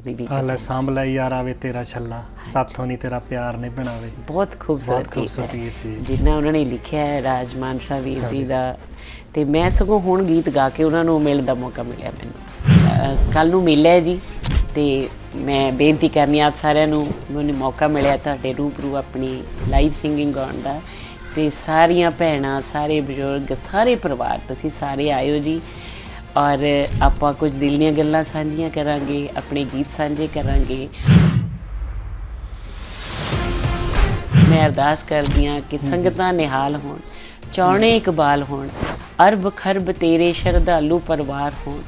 ਦੀ ਵੀ ਹਾਲੇ ਸਾਂਭ ਲੈ ਯਾਰ ਆਵੇ ਤੇਰਾ ਛੱਲਾ। ਸਾਥੋਂ ਨਹੀਂ ਤੇਰਾ ਪਿਆਰ ਨਹੀਂ ਬਣਾਵੇ ਬਹੁਤ ਖੂਬਸੂਰਤ ਬਹੁਤ ਗੀਤ ਹੈ। ਸੀ। ਜਿੰਨਾ ਉਹਨਾਂ ਨੇ ਲਿਖਿਆ ਹੈ ਰਾਜ ਮਾਨਸਾ ਵੀਰ ਜੀ ਦਾ। ਤੇ ਮੈਂ ਸਗੋਂ ਹੁਣ ਗੀਤ ਗਾ ਕੇ ਉਹਨਾਂ ਨੂੰ ਮਿਲਣ ਦਾ ਮੌਕਾ ਮਿਲਿਆ ਮੈਨੂੰ। ਕੱਲ ਨੂੰ ਮਿਲਿਆ ਜੀ ਤੇ ਮੈਂ ਬੇਨਤੀ ਕਰਨੀ ਆਪ ਸਾਰਿਆਂ ਨੂੰ ਮੈਨੂੰ ਮੌਕਾ ਮਿਲਿਆ ਤੁਹਾਡੇ ਰੂਬਰੂ ਆਪਣੀ ਲਾਈਵ ਸਿੰਗਿੰਗ ਗਾਉਣ ਦਾ। ਤੇ ਸਾਰੀਆਂ ਭੈਣਾਂ ਸਾਰੇ ਬਜ਼ੁਰਗ ਸਾਰੇ ਪਰਿਵਾਰ ਤੁਸੀਂ ਸਾਰੇ ਆਇਓ ਜੀ। ਔਰ ਆਪਾਂ ਕੁਝ ਦਿਲ ਦੀਆਂ ਗੱਲਾਂ ਸਾਂਝੀਆਂ ਕਰਾਂਗੇ ਆਪਣੇ ਗੀਤ ਸਾਂਝੇ ਕਰਾਂਗੇ। ਮੈਂ ਅਰਦਾਸ ਕਰਦੀ ਹਾਂ ਕਿ ਸੰਗਤਾਂ ਨਿਹਾਲ ਹੋਣ ਚੌਣੇ ਇਕਬਾਲ ਹੋਣ ਅਰਬ ਖਰਬ ਤੇਰੇ ਸ਼ਰਧਾਲੂ ਪਰਿਵਾਰ ਹੋਣ।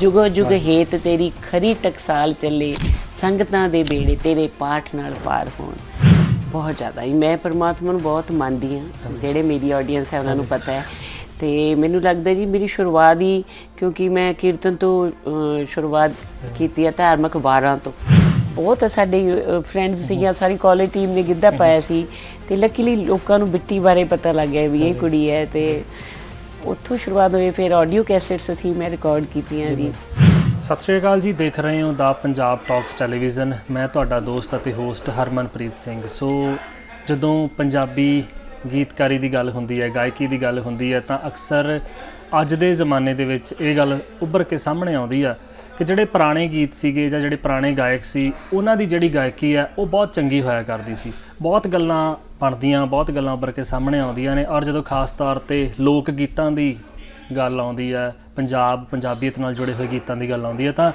ਜੁਗੋ ਜੁਗ ਹੇਤ ਤੇਰੀ ਖਰੀ ਟਕਸਾਲ ਚੱਲੇ ਸੰਗਤਾਂ ਦੇ ਬੇੜੇ ਤੇਰੇ ਪਾਠ ਨਾਲ ਪਾਰ ਹੋਣ। ਬਹੁਤ ਜ਼ਿਆਦਾ। ਹੀ ਮੈਂ ਪਰਮਾਤਮਾ ਨੂੰ ਬਹੁਤ ਮੰਨਦੀ ਹਾਂ ਜਿਹੜੇ ਮੇਰੀ ਆਡੀਅנס ਹੈ ਉਹਨਾਂ ਨੂੰ ਪਤਾ ਹੈ। ਤੇ ਮੈਨੂੰ ਲੱਗਦਾ ਜੀ ਮੇਰੀ ਸ਼ੁਰੂਆਤ ਹੀ ਕਿਉਂਕਿ ਮੈਂ ਕੀਰਤਨ ਤੋਂ ਸ਼ੁਰੂਆਤ ਕੀਤੀ ਹੈ ਧਾਰਮਿਕ ਵਾਰਾਂ ਤੋਂ। ਬਹੁਤ ਸਾਡੇ ਫਰੈਂਡਸ ਸੀਗੀਆਂ ਸਾਰੀ ਕਾਲਜ ਟੀਮ ਨੇ ਗਿੱਧਾ ਪਾਇਆ ਸੀ ਤੇ ਲੱਕੀਲੀ ਲੋਕਾਂ ਨੂੰ ਬਿੱਟੀ ਬਾਰੇ ਪਤਾ ਲੱਗ ਗਿਆ ਵੀ ਇਹ ਕੁੜੀ ਹੈ ਤੇ ਉੱਥੋਂ ਸ਼ੁਰੂਆਤ ਹੋਈ ਫਿਰ ਆਡੀਓ ਕੈਸੇਟਸ ਅਸੀਂ ਮੈਂ ਰਿਕਾਰਡ ਕੀਤੀਆਂ ਜੀ ਸਤਿ ਸ਼੍ਰੀ ਅਕਾਲ ਜੀ ਦੇਖ ਰਹੇ ਹੋ ਦਾ ਪੰਜਾਬ ਟਾਕਸ ਟੈਲੀਵਿਜ਼ਨ ਮੈਂ ਤੁਹਾਡਾ ਦੋਸਤ ਅਤੇ ਹੋਸਟ ਹਰਮਨਪ੍ਰੀਤ ਸਿੰਘ। ਸੋ ਜਦੋਂ ਪੰਜਾਬੀ ਗੀਤਕਾਰੀ ਦੀ ਗੱਲ ਹੁੰਦੀ ਹੈ, ਗਾਇਕੀ ਦੀ ਗੱਲ ਹੁੰਦੀ ਹੈ, ਤਾਂ ਅਕਸਰ ਅੱਜ ਦੇ ਜ਼ਮਾਨੇ ਦੇ ਵਿੱਚ ਇਹ ਗੱਲ ਉੱਭਰ ਕੇ ਸਾਹਮਣੇ ਆਉਂਦੀ ਆ ਕਿ ਜਿਹੜੇ ਪੁਰਾਣੇ ਗੀਤ ਸੀਗੇ ਜਾਂ ਜਿਹੜੇ ਪੁਰਾਣੇ ਗਾਇਕ ਸੀ, ਉਹਨਾਂ ਦੀ ਜਿਹੜੀ ਗਾਇਕੀ ਹੈ, ਉਹ ਬਹੁਤ ਚੰਗੀ ਹੋਇਆ ਕਰਦੀ ਸੀ। ਬਹੁਤ ਗੱਲਾਂ ਬਣਦੀਆਂ, ਬਹੁਤ ਗੱਲਾਂ ਉੱਭਰ ਕੇ ਸਾਹਮਣੇ ਆਉਂਦੀਆਂ ਨੇ ਔਰ ਜਦੋਂ ਖਾਸ ਤੌਰ ਤੇ ਲੋਕ ਗੀਤਾਂ ਦੀ ਗੱਲ ਆਉਂਦੀ ਹੈ, ਪੰਜਾਬ, ਪੰਜਾਬੀਅਤ ਨਾਲ ਜੁੜੇ ਹੋਏ ਗੀਤਾਂ ਦੀ ਗੱਲ ਆਉਂਦੀ ਹੈ, ਤਾਂ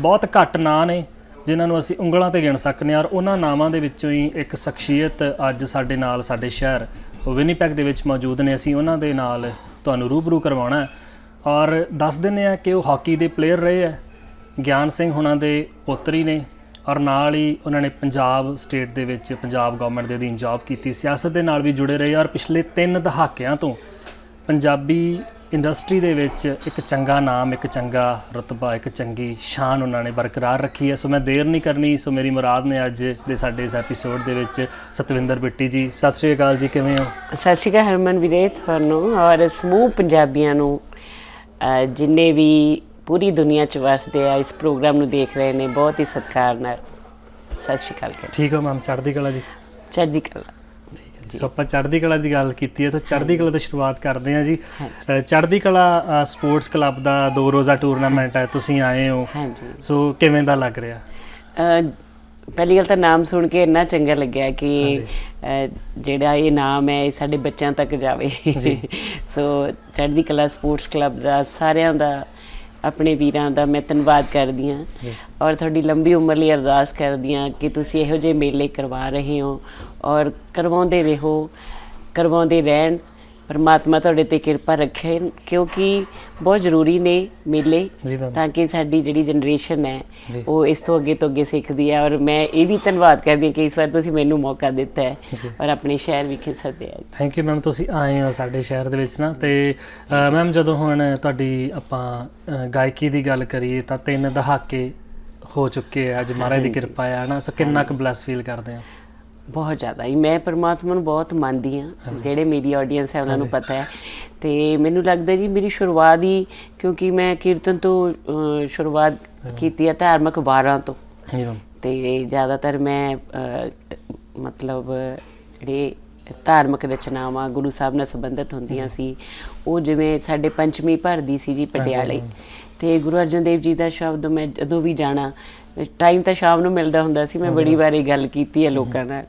ਬਹੁਤ ਘੱਟ ਨਾਂ ਨੇ ਜਿਨ੍ਹਾਂ ਨੂੰ ਅਸੀਂ ਉਂਗਲਾਂ ਤੇ ਗਿਣ ਸਕਨੇ ਹਾਂ ਔਰ ਉਹਨਾਂ ਨਾਵਾਂ ਦੇ ਵਿੱਚੋਂ ਹੀ ਇੱਕ ਸ਼ਖਸੀਅਤ ਅੱਜ ਸਾਡੇ ਨਾਲ ਸਾਡੇ ਸ਼ਹਿਰ ਵਿਨੀਪੈਗ ਦੇ ਵਿੱਚ ਮੌਜੂਦ ਨੇ। ਅਸੀਂ ਉਹਨਾਂ ਦੇ ਨਾਲ ਤੁਹਾਨੂੰ ਰੂਬਰੂ ਕਰਵਾਉਣਾ ਹੈ ਔਰ ਦੱਸ ਦਿੰਨੇ ਆ ਕਿ ਉਹ ਹਾਕੀ ਦੇ ਪਲੇਅਰ ਰਹੇ ਹੈ। ਗਿਆਨ ਸਿੰਘ ਹੁਣਾਂ ਦੇ ਪੁੱਤਰੀ ਨੇ ਔਰ ਨਾਲ ਹੀ ਉਹਨਾਂ ਨੇ ਪੰਜਾਬ ਸਟੇਟ ਦੇ ਵਿੱਚ ਪੰਜਾਬ ਗਵਰਨਮੈਂਟ ਦੇ ਅਧੀਨ ਜੌਬ ਕੀਤੀ। ਸਿਆਸਤ ਦੇ ਨਾਲ ਵੀ ਜੁੜੇ ਰਹੇ ਔਰ ਪਿਛਲੇ 3 ਦਹਾਕਿਆਂ ਤੋਂ ਪੰਜਾਬੀ ਇੰਡਸਟਰੀ ਦੇ ਵਿੱਚ ਇੱਕ ਚੰਗਾ ਨਾਮ ਇੱਕ ਚੰਗਾ ਰਤਬਾ ਇੱਕ ਚੰਗੀ ਸ਼ਾਨ ਉਹਨਾਂ ਨੇ ਬਰਕਰਾਰ ਰੱਖੀ ਹੈ। ਸੋ ਮੈਂ ਦੇਰ ਨਹੀਂ ਕਰਨੀ ਸੋ ਮੇਰੀ ਮੁਰਾਦ ਨੇ ਅੱਜ ਦੇ ਸਾਡੇ ਇਸ ਐਪੀਸੋਡ ਦੇ ਵਿੱਚ ਸਤਵਿੰਦਰ ਬਿੱਟੀ ਜੀ ਸਤਿ ਸ਼੍ਰੀ ਅਕਾਲ ਜੀ ਕਿਵੇਂ ਹੋ? ਸਤਿ ਸ਼੍ਰੀ ਅਕਾਲ ਹਰਮਨ ਵੀਰੇ ਤੁਹਾਨੂੰ ਔਰ ਸਮੂਹ ਪੰਜਾਬੀਆਂ ਨੂੰ ਜਿੰਨੇ ਵੀ ਪੂਰੀ ਦੁਨੀਆ 'ਚ ਵਸਦੇ ਆ ਇਸ ਪ੍ਰੋਗਰਾਮ ਨੂੰ ਦੇਖ ਰਹੇ ਨੇ ਬਹੁਤ ਹੀ ਸਤਿਕਾਰ ਨਾਲ। ਸਤਿ ਸ਼੍ਰੀ ਅਕਾਲ ਠੀਕ ਹੋ ਮੈਮ ਚੜ੍ਹਦੀ ਕਲਾ ਜੀ? ਚੜ੍ਹਦੀ ਕਲਾ। ਸੋ ਆਪਾਂ ਚੜ੍ਹਦੀ ਕਲਾ ਦੀ ਗੱਲ ਕੀਤੀ ਹੈ ਤਾਂ ਚੜ੍ਹਦੀ ਕਲਾ ਤੋਂ ਸ਼ੁਰੂਆਤ ਕਰਦੇ ਹਾਂ ਜੀ। ਚੜ੍ਹਦੀ ਕਲਾ ਸਪੋਰਟਸ ਕਲੱਬ ਦਾ ਦੋ ਰੋਜ਼ਾ ਟੂਰਨਾਮੈਂਟ ਹੈ ਤੁਸੀਂ ਆਏ ਹੋ। ਹਾਂਜੀ। ਸੋ ਕਿਵੇਂ ਦਾ ਲੱਗ ਰਿਹਾ? ਪਹਿਲੀ ਗੱਲ ਤਾਂ ਨਾਮ ਸੁਣ ਕੇ ਇੰਨਾ ਚੰਗਾ ਲੱਗਿਆ ਕਿ ਜਿਹੜਾ ਇਹ ਨਾਮ ਹੈ ਇਹ ਸਾਡੇ ਬੱਚਿਆਂ ਤੱਕ ਜਾਵੇ। ਸੋ ਚੜ੍ਹਦੀ ਕਲਾ ਸਪੋਰਟਸ ਕਲੱਬ ਦਾ ਸਾਰਿਆਂ ਦਾ ਆਪਣੇ ਵੀਰਾਂ ਦਾ ਮੈਂ ਧੰਨਵਾਦ ਕਰਦੀ ਹਾਂ। ਔਰ ਤੁਹਾਡੀ ਲੰਬੀ ਉਮਰ ਲਈ ਅਰਦਾਸ ਕਰਦੀ ਹਾਂ ਕਿ ਤੁਸੀਂ ਇਹੋ ਜਿਹੇ ਮੇਲੇ ਕਰਵਾ ਰਹੇ ਹੋ ਔਰ ਕਰਵਾਉਂਦੇ ਰਹੋ ਕਰਵਾਉਂਦੇ ਰਹਿਣ ਪਰਮਾਤਮਾ ਤੁਹਾਡੇ ਤੇ ਕਿਰਪਾ ਰੱਖੇ ਕਿਉਂਕਿ ਬਹੁਤ ਜ਼ਰੂਰੀ ਨੇ ਮੇਲੇ ਤਾਂ ਕਿ ਸਾਡੀ ਜਿਹੜੀ ਜਨਰੇਸ਼ਨ ਹੈ। ਉਹ ਇਸ ਤੋਂ ਅੱਗੇ ਤੋਂ ਅੱਗੇ ਸਿੱਖਦੀ ਹੈ ਔਰ ਮੈਂ ਇਹ ਵੀ ਧੰਨਵਾਦ ਕਰਦੀ ਹਾਂ ਕਿ ਇਸ ਵਾਰ ਤੁਸੀਂ ਮੈਨੂੰ ਮੌਕਾ ਦਿੱਤਾ ਹੈ। ਔਰ ਆਪਣੇ ਸ਼ਹਿਰ ਵਿਖੇ ਸੱਦਿਆ ਥੈਂਕ ਯੂ ਮੈਮ ਤੁਸੀਂ ਆਏ ਹੋ ਸਾਡੇ ਸ਼ਹਿਰ ਦੇ ਵਿੱਚ ਨਾ ਤੇ ਮੈਮ ਜਦੋਂ ਹੁਣ ਤੁਹਾਡੀ ਆਪਾਂ ਗਾਇਕੀ ਦੀ ਗੱਲ ਕਰੀਏ ਤਾਂ ਤਿੰਨ ਦਹਾਕੇ ਹੋ ਚੁੱਕੇ ਆ ਅੱਜ ਮਹਾਰਾਜ ਦੀ ਕਿਰਪਾ ਹੈ ਨਾ ਸੋ ਕਿੰਨਾ ਕੁ ਬਲੈਸ ਫੀਲ ਕਰਦੇ ਆ? ਬਹੁਤ ਜ਼ਿਆਦਾ ਹੀ ਮੈਂ ਪਰਮਾਤਮਾ ਨੂੰ ਬਹੁਤ ਮੰਨਦੀ ਹਾਂ। ਜਿਹੜੇ ਮੇਰੀ ਆਡੀਅנס ਹੈ ਉਹਨਾਂ ਨੂੰ ਪਤਾ ਹੈ। ਤੇ ਮੈਨੂੰ ਲੱਗਦਾ ਜੀ ਮੇਰੀ ਸ਼ੁਰੂਆਤ ਹੀ ਕਿਉਂਕਿ ਮੈਂ ਕੀਰਤਨ ਤੋਂ ਸ਼ੁਰੂਆਤ ਕੀਤੀ ਹੈ ਧਾਰਮਿਕ ਵਾਰਾਂ ਤੋਂ। ਤੇ ਜ਼ਿਆਦਾਤਰ ਮੈਂ ਮਤਲਬ ਜਿਹੜੇ ਧਾਰਮਿਕ ਰਚਨਾਵਾਂ ਗੁਰੂ ਸਾਹਿਬ ਨਾਲ ਸੰਬੰਧਿਤ ਹੁੰਦੀਆਂ ਸੀ ਉਹ ਜਿਵੇਂ ਸਾਡੇ ਪੰਚਮੀ ਭਰਦੀ ਸੀ ਜੀ ਪਟਿਆਲੇ। ਤੇ ਗੁਰੂ ਅਰਜਨ ਦੇਵ ਜੀ ਦਾ ਸ਼ਬਦ ਮੈਂ ਜਦੋਂ ਵੀ ਜਾਣਾ ਟਾਈਮ ਤਾਂ ਸ਼ਾਮ ਨੂੰ ਮਿਲਦਾ ਹੁੰਦਾ ਸੀ ਮੈਂ ਬੜੀ ਵਾਰ ਗੱਲ ਕੀਤੀ ਹੈ ਲੋਕਾਂ ਨਾਲ।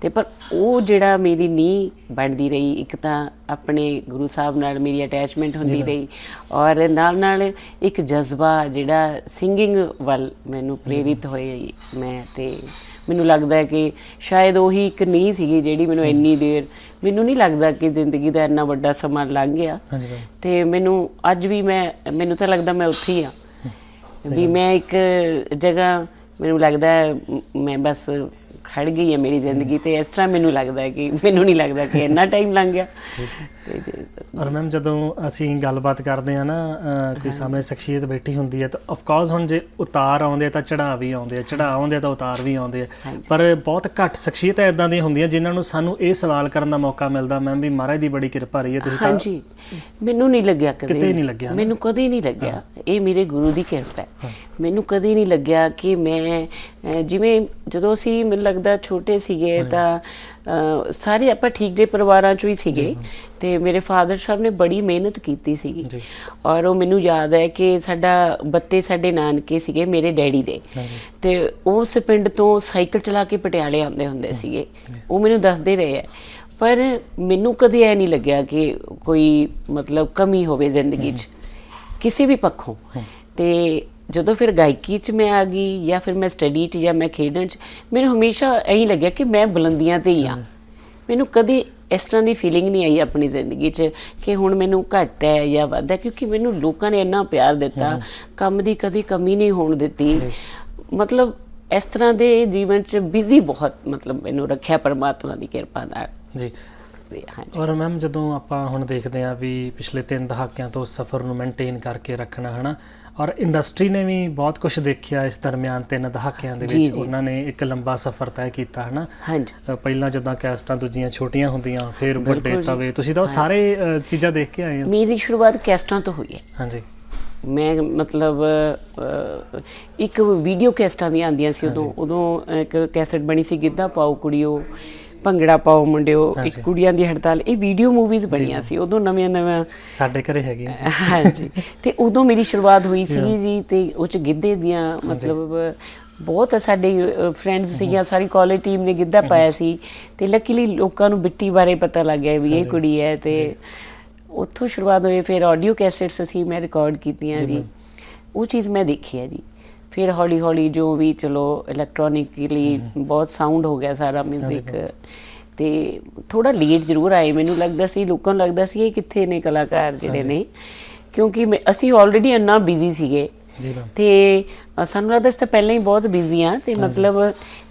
ਤੇ ਪਰ ਉਹ ਜਿਹੜਾ ਮੇਰੀ ਨੀ ਬਣਦੀ ਰਹੀ ਇੱਕ ਤਾਂ ਆਪਣੇ ਗੁਰੂ ਸਾਹਿਬ ਨਾਲ ਮੇਰੀ ਅਟੈਚਮੈਂਟ ਹੁੰਦੀ ਰਹੀ ਔਰ ਨਾਲ ਨਾਲ ਇੱਕ ਜਜ਼ਬਾ ਜਿਹੜਾ ਸਿੰਗਿੰਗ ਵੱਲ ਮੈਨੂੰ ਪ੍ਰੇਰਿਤ ਹੋਏ ਮੈਂ ਤੇ ਮੈਨੂੰ ਲੱਗਦਾ ਹੈ ਕਿ ਸ਼ਾਇਦ ਉਹੀ ਇੱਕ ਨੀਂਹ ਸੀਗੀ ਜਿਹੜੀ ਮੈਨੂੰ ਇੰਨੀ ਦੇਰ ਮੈਨੂੰ ਨਹੀਂ ਲੱਗਦਾ ਕਿ ਜ਼ਿੰਦਗੀ ਦਾ ਇੰਨਾ ਵੱਡਾ ਸਮਾਂ ਲੰਘ ਗਿਆ। ਹਾਂਜੀ ਮੈਮ ਤੇ ਮੈਨੂੰ ਅੱਜ ਵੀ ਮੈਂ ਮੈਨੂੰ ਤਾਂ ਲੱਗਦਾ ਮੈਂ ਉੱਥੇ ਹੀ ਆ ਵੀ ਮੈਂ ਇੱਕ ਜਗ੍ਹਾ ਮੈਨੂੰ ਲੱਗਦਾ ਹੈ ਮ- ਮੈਂ ਬਸ ਖੜ ਗਈ ਹੈ ਮੇਰੀ ਜ਼ਿੰਦਗੀ ਤੇ ਇਸ ਤਰ੍ਹਾਂ ਮੈਨੂੰ ਲੱਗਦਾ ਹੈ ਕਿ ਮੈਨੂੰ ਨਹੀਂ ਲੱਗਦਾ ਕਿ ਇੰਨਾ ਟਾਈਮ ਲੰਘ ਗਿਆ। ਤੇ ਔਰ ਮੈਮ ਜਦੋਂ ਅਸੀਂ ਗੱਲਬਾਤ ਕਰਦੇ ਆ ਨਾ ਅਹ, ਕੋਈ ਸਾਹਮਣੇ ਸ਼ਖਸੀਅਤ ਬੈਠੀ ਹੁੰਦੀ ਹੈ ਤਾਂ ਆਫ ਕੋਰਸ ਹੁਣ ਜੇ ਉਤਾਰ ਆਉਂਦੇ ਆ ਤਾਂ ਚੜਾਅ ਵੀ ਆਉਂਦੇ ਆ ਚੜਾਅ ਆਉਂਦੇ ਆ ਤਾਂ ਉਤਾਰ ਵੀ ਆਉਂਦੇ ਆ। ਪਰ ਬਹੁਤ ਘੱਟ ਸ਼ਖਸੀਅਤਾਂ ਇਦਾਂ ਦੀਆਂ ਹੁੰਦੀਆਂ ਜਿਨ੍ਹਾਂ ਨੂੰ ਸਾਨੂੰ ਇਹ ਸਵਾਲ ਕਰਨ ਦਾ ਮੌਕਾ ਮਿਲਦਾ ਮੈਮ ਵੀ ਮਹਾਰਾਜ ਦੀ ਬੜੀ ਕਿਰਪਾ ਰਹੀ ਹੈ ਤੁਸੀਂ ਤਾਂ ਹਾਂਜੀ। ਮੈਨੂੰ ਨਹੀਂ ਲੱਗਿਆ ਕਦੇ। ਕਿਤੇ ਨਹੀਂ ਲੱਗਿਆ ਨਾ? ਮੈਨੂੰ ਕਦੇ ਨਹੀਂ ਲੱਗਿਆ। ਇਹ ਮੇਰੇ ਗੁਰੂ ਦੀ ਕਿਰਪਾ ਹੈ। ਮੈਨੂੰ ਕਦੇ ਨਹੀਂ ਲੱਗਿਆ ਕਿ ਮੈਂ ਜਿਵੇਂ ਜਦੋਂ ਅਸੀਂ ਮੈਨੂੰ ਲੱਗਦਾ ਛੋਟੇ ਸੀਗੇ ਤਾਂ ਸਾਰੇ ਆਪਾਂ ਠੀਕ ਦੇ ਪਰਿਵਾਰਾਂ ਚੋਂ ਹੀ ਸੀਗੇ ਤੇ ਮੇਰੇ ਫਾਦਰ ਸਾਹਿਬ ਨੇ ਬੜੀ ਮਿਹਨਤ ਕੀਤੀ ਸੀਗੀ। ਜੀ। ਔਰ ਉਹ ਮੈਨੂੰ ਯਾਦ ਹੈ ਕਿ ਸਾਡਾ ਬੱਤੇ ਸਾਡੇ ਨਾਨਕੇ ਸੀਗੇ ਮੇਰੇ ਡੈਡੀ ਦੇ। ਤੇ ਉਸ ਪਿੰਡ ਤੋਂ ਸਾਈਕਲ ਚਲਾ ਕੇ ਪਟਿਆਲੇ ਆਉਂਦੇ ਹੁੰਦੇ ਸੀਗੇ। ਉਹ ਮੈਨੂੰ ਦੱਸਦੇ ਰਹੇ ਹੈ। ਪਰ ਮੈਨੂੰ ਕਦੇ ਐ ਨਹੀਂ ਲੱਗਿਆ ਕਿ ਕੋਈ ਮਤਲਬ ਕਮੀ ਹੋਵੇ ਜ਼ਿੰਦਗੀ 'ਚ। ਕਿਸੇ ਵੀ ਪੱਖੋਂ। ਤੇ ਜਦੋਂ ਫਿਰ ਗਾਇਕੀ 'ਚ ਮੈਂ ਆ ਗਈ ਜਾਂ ਫਿਰ ਮੈਂ ਸਟੱਡੀ 'ਚ ਜਾਂ ਮੈਂ ਖੇਡਣ 'ਚ ਮੈਨੂੰ ਹਮੇਸ਼ਾ ਐਂ ਲੱਗਿਆ ਕਿ ਮੈਂ ਬੁਲੰਦੀਆਂ ਤੇ ਹੀ ਆ। ਮੈਨੂੰ ਕਦੇ ਇਸ ਤਰ੍ਹਾਂ ਦੀ ਫੀਲਿੰਗ ਨਹੀਂ ਆਈ ਆਪਣੀ ਜ਼ਿੰਦਗੀ 'ਚ ਕਿ ਹੁਣ ਮੈਨੂੰ ਘੱਟ ਹੈ ਜਾਂ ਵੱਧ ਹੈ ਕਿਉਂਕਿ ਮੈਨੂੰ ਲੋਕਾਂ ਨੇ ਇੰਨਾ ਪਿਆਰ ਦਿੱਤਾ ਕੰਮ ਦੀ ਕਦੀ ਕਮੀ ਨਹੀਂ ਹੋਣ ਦਿੱਤੀ। ਮਤਲਬ ਇਸ ਤਰ੍ਹਾਂ ਦੇ ਜੀਵਨ 'ਚ ਬਿਜ਼ੀ ਬਹੁਤ ਮਤਲਬ ਮੈਨੂੰ ਰੱਖਿਆ ਪਰਮਾਤਮਾ ਦੀ ਕਿਰਪਾ ਨਾਲ। ਜੀ। ਔਰ ਮੈਮ ਜਦੋਂ ਆਪਾਂ ਹੁਣ ਦੇਖਦੇ ਹਾਂ ਵੀ ਪਿਛਲੇ 3 ਦਹਾਕਿਆਂ ਤੋਂ ਸਫ਼ਰ ਨੂੰ ਮੇਨਟੇਨ ਕਰਕੇ ਰੱਖਣਾ ਹਨਾ ਔਰ ਇੰਡਸਟਰੀ ਨੇ ਵੀ ਬਹੁਤ ਕੁਝ ਦੇਖਿਆ ਇਸ ਦਰਮਿਆਨ ਤਿੰਨ ਦਹਾਕਿਆਂ ਦੇ ਵਿੱਚ। ਉਹਨਾਂ ਨੇ ਇੱਕ ਲੰਬਾ ਸਫ਼ਰ ਤੈਅ ਕੀਤਾ ਹਨਾ? ਹਾਂਜੀ। ਅ, ਪਹਿਲਾਂ ਜਦੋਂ ਕੈਸਟਾਂ ਦੂਜੀਆਂ ਛੋਟੀਆਂ ਹੁੰਦੀਆਂ ਫਿਰ ਵੱਡੇ। ਤਵੇ। ਤੁਸੀਂ ਤਾਂ ਉਹ ਸਾਰੇ ਚੀਜ਼ਾਂ ਦੇਖ ਕੇ ਆਏ ਹੋ। ਮੇਰੀ ਸ਼ੁਰੂਆਤ ਕੈਸਟਾਂ ਤੋਂ ਹੋਈ ਹੈ। ਹਾਂਜੀ। ਮੈਂ ਮਤਲਬ ਇੱਕ ਵੀਡੀਓ ਕੈਸਟਾਂ ਵੀ ਆਉਂਦੀਆਂ ਸੀ ਉਦੋਂ ਉਦੋਂ ਇੱਕ ਕੈਸਟ ਬਣੀ ਸੀ ਗਿੱਧਾ ਪਾਓ ਕੁੜੀਓ। ਭੰਗੜਾ ਪਾਓ ਮੁੰਡਿਓ ਇੱਕ। ਕੁੜੀਆਂ ਦੀ ਹੜਤਾਲ ਇਹ ਵੀਡੀਓ ਮੂਵੀਜ਼ ਬਣੀਆਂ ਸੀ ਉਦੋਂ ਨਵੀਆਂ ਨਵੀਆਂ ਸਾਡੇ ਘਰੇ ਹੈਗੀਆਂ ਸੀ। ਹਾਂਜੀ। ਤੇ ਉਦੋਂ ਮੇਰੀ ਸ਼ੁਰੂਆਤ ਹੋਈ ਸੀ ਜੀ ਤੇ ਉਹ ਚ ਗਿੱਧੇ ਦੀਆਂ ਮਤਲਬ ਬਹੁਤ ਸਾਡੇ ਫਰੈਂਡਸ ਸੀਗੀਆਂ ਸਾਰੀ ਕਾਲਜ ਟੀਮ ਨੇ ਗਿੱਧਾ ਪਾਇਆ ਸੀ। ਤੇ ਲੱਕੀਲੀ ਲੋਕਾਂ ਨੂੰ ਬਿੱਟੀ ਬਾਰੇ ਪਤਾ ਲੱਗ ਗਿਆ ਵੀ ਇਹ ਕੁੜੀ ਹੈ ਤੇ ਉੱਥੋਂ ਸ਼ੁਰੂਆਤ ਹੋਈ ਫਿਰ ਆਡੀਓ ਕੈਸੇਟਸ ਅਸੀਂ ਮੈਂ ਰਿਕਾਰਡ ਕੀਤੀਆਂ ਜੀ ਉਹ ਚੀਜ਼ ਮੈਂ ਦੇਖੀ ਹੈ ਜੀ। ਫਿਰ ਹੌਲੀ ਹੌਲੀ ਜੋ ਵੀ ਚਲੋ ਇਲੈਕਟ੍ਰੋਨਿਕਲੀ ਬਹੁਤ ਸਾਊਂਡ ਹੋ ਗਿਆ ਸਾਰਾ 뮤직 ਤੇ ਥੋੜਾ ਲੇਟ ਜ਼ਰੂਰ ਆਏ। ਮੈਨੂੰ ਲੱਗਦਾ ਸੀ ਲੋਕਾਂ ਨੂੰ ਲੱਗਦਾ ਸੀ ਇਹ ਕਿੱਥੇ ਨੇ ਕਲਾਕਾਰ ਜਿਹੜੇ ਨੇ। ਕਿਉਂਕਿ ਅਸੀਂ ਆਲਰੇਡੀ ਇੰਨਾ ਬਿਜ਼ੀ ਸੀਗੇ। ਜੀ ਮੈਮ ਤੇ ਸਾਨੂੰ ਲੱਗਦਾ ਸੀ ਤਾਂ ਪਹਿਲਾਂ ਹੀ ਬਹੁਤ ਬਿਜ਼ੀ ਆ ਤੇ ਮਤਲਬ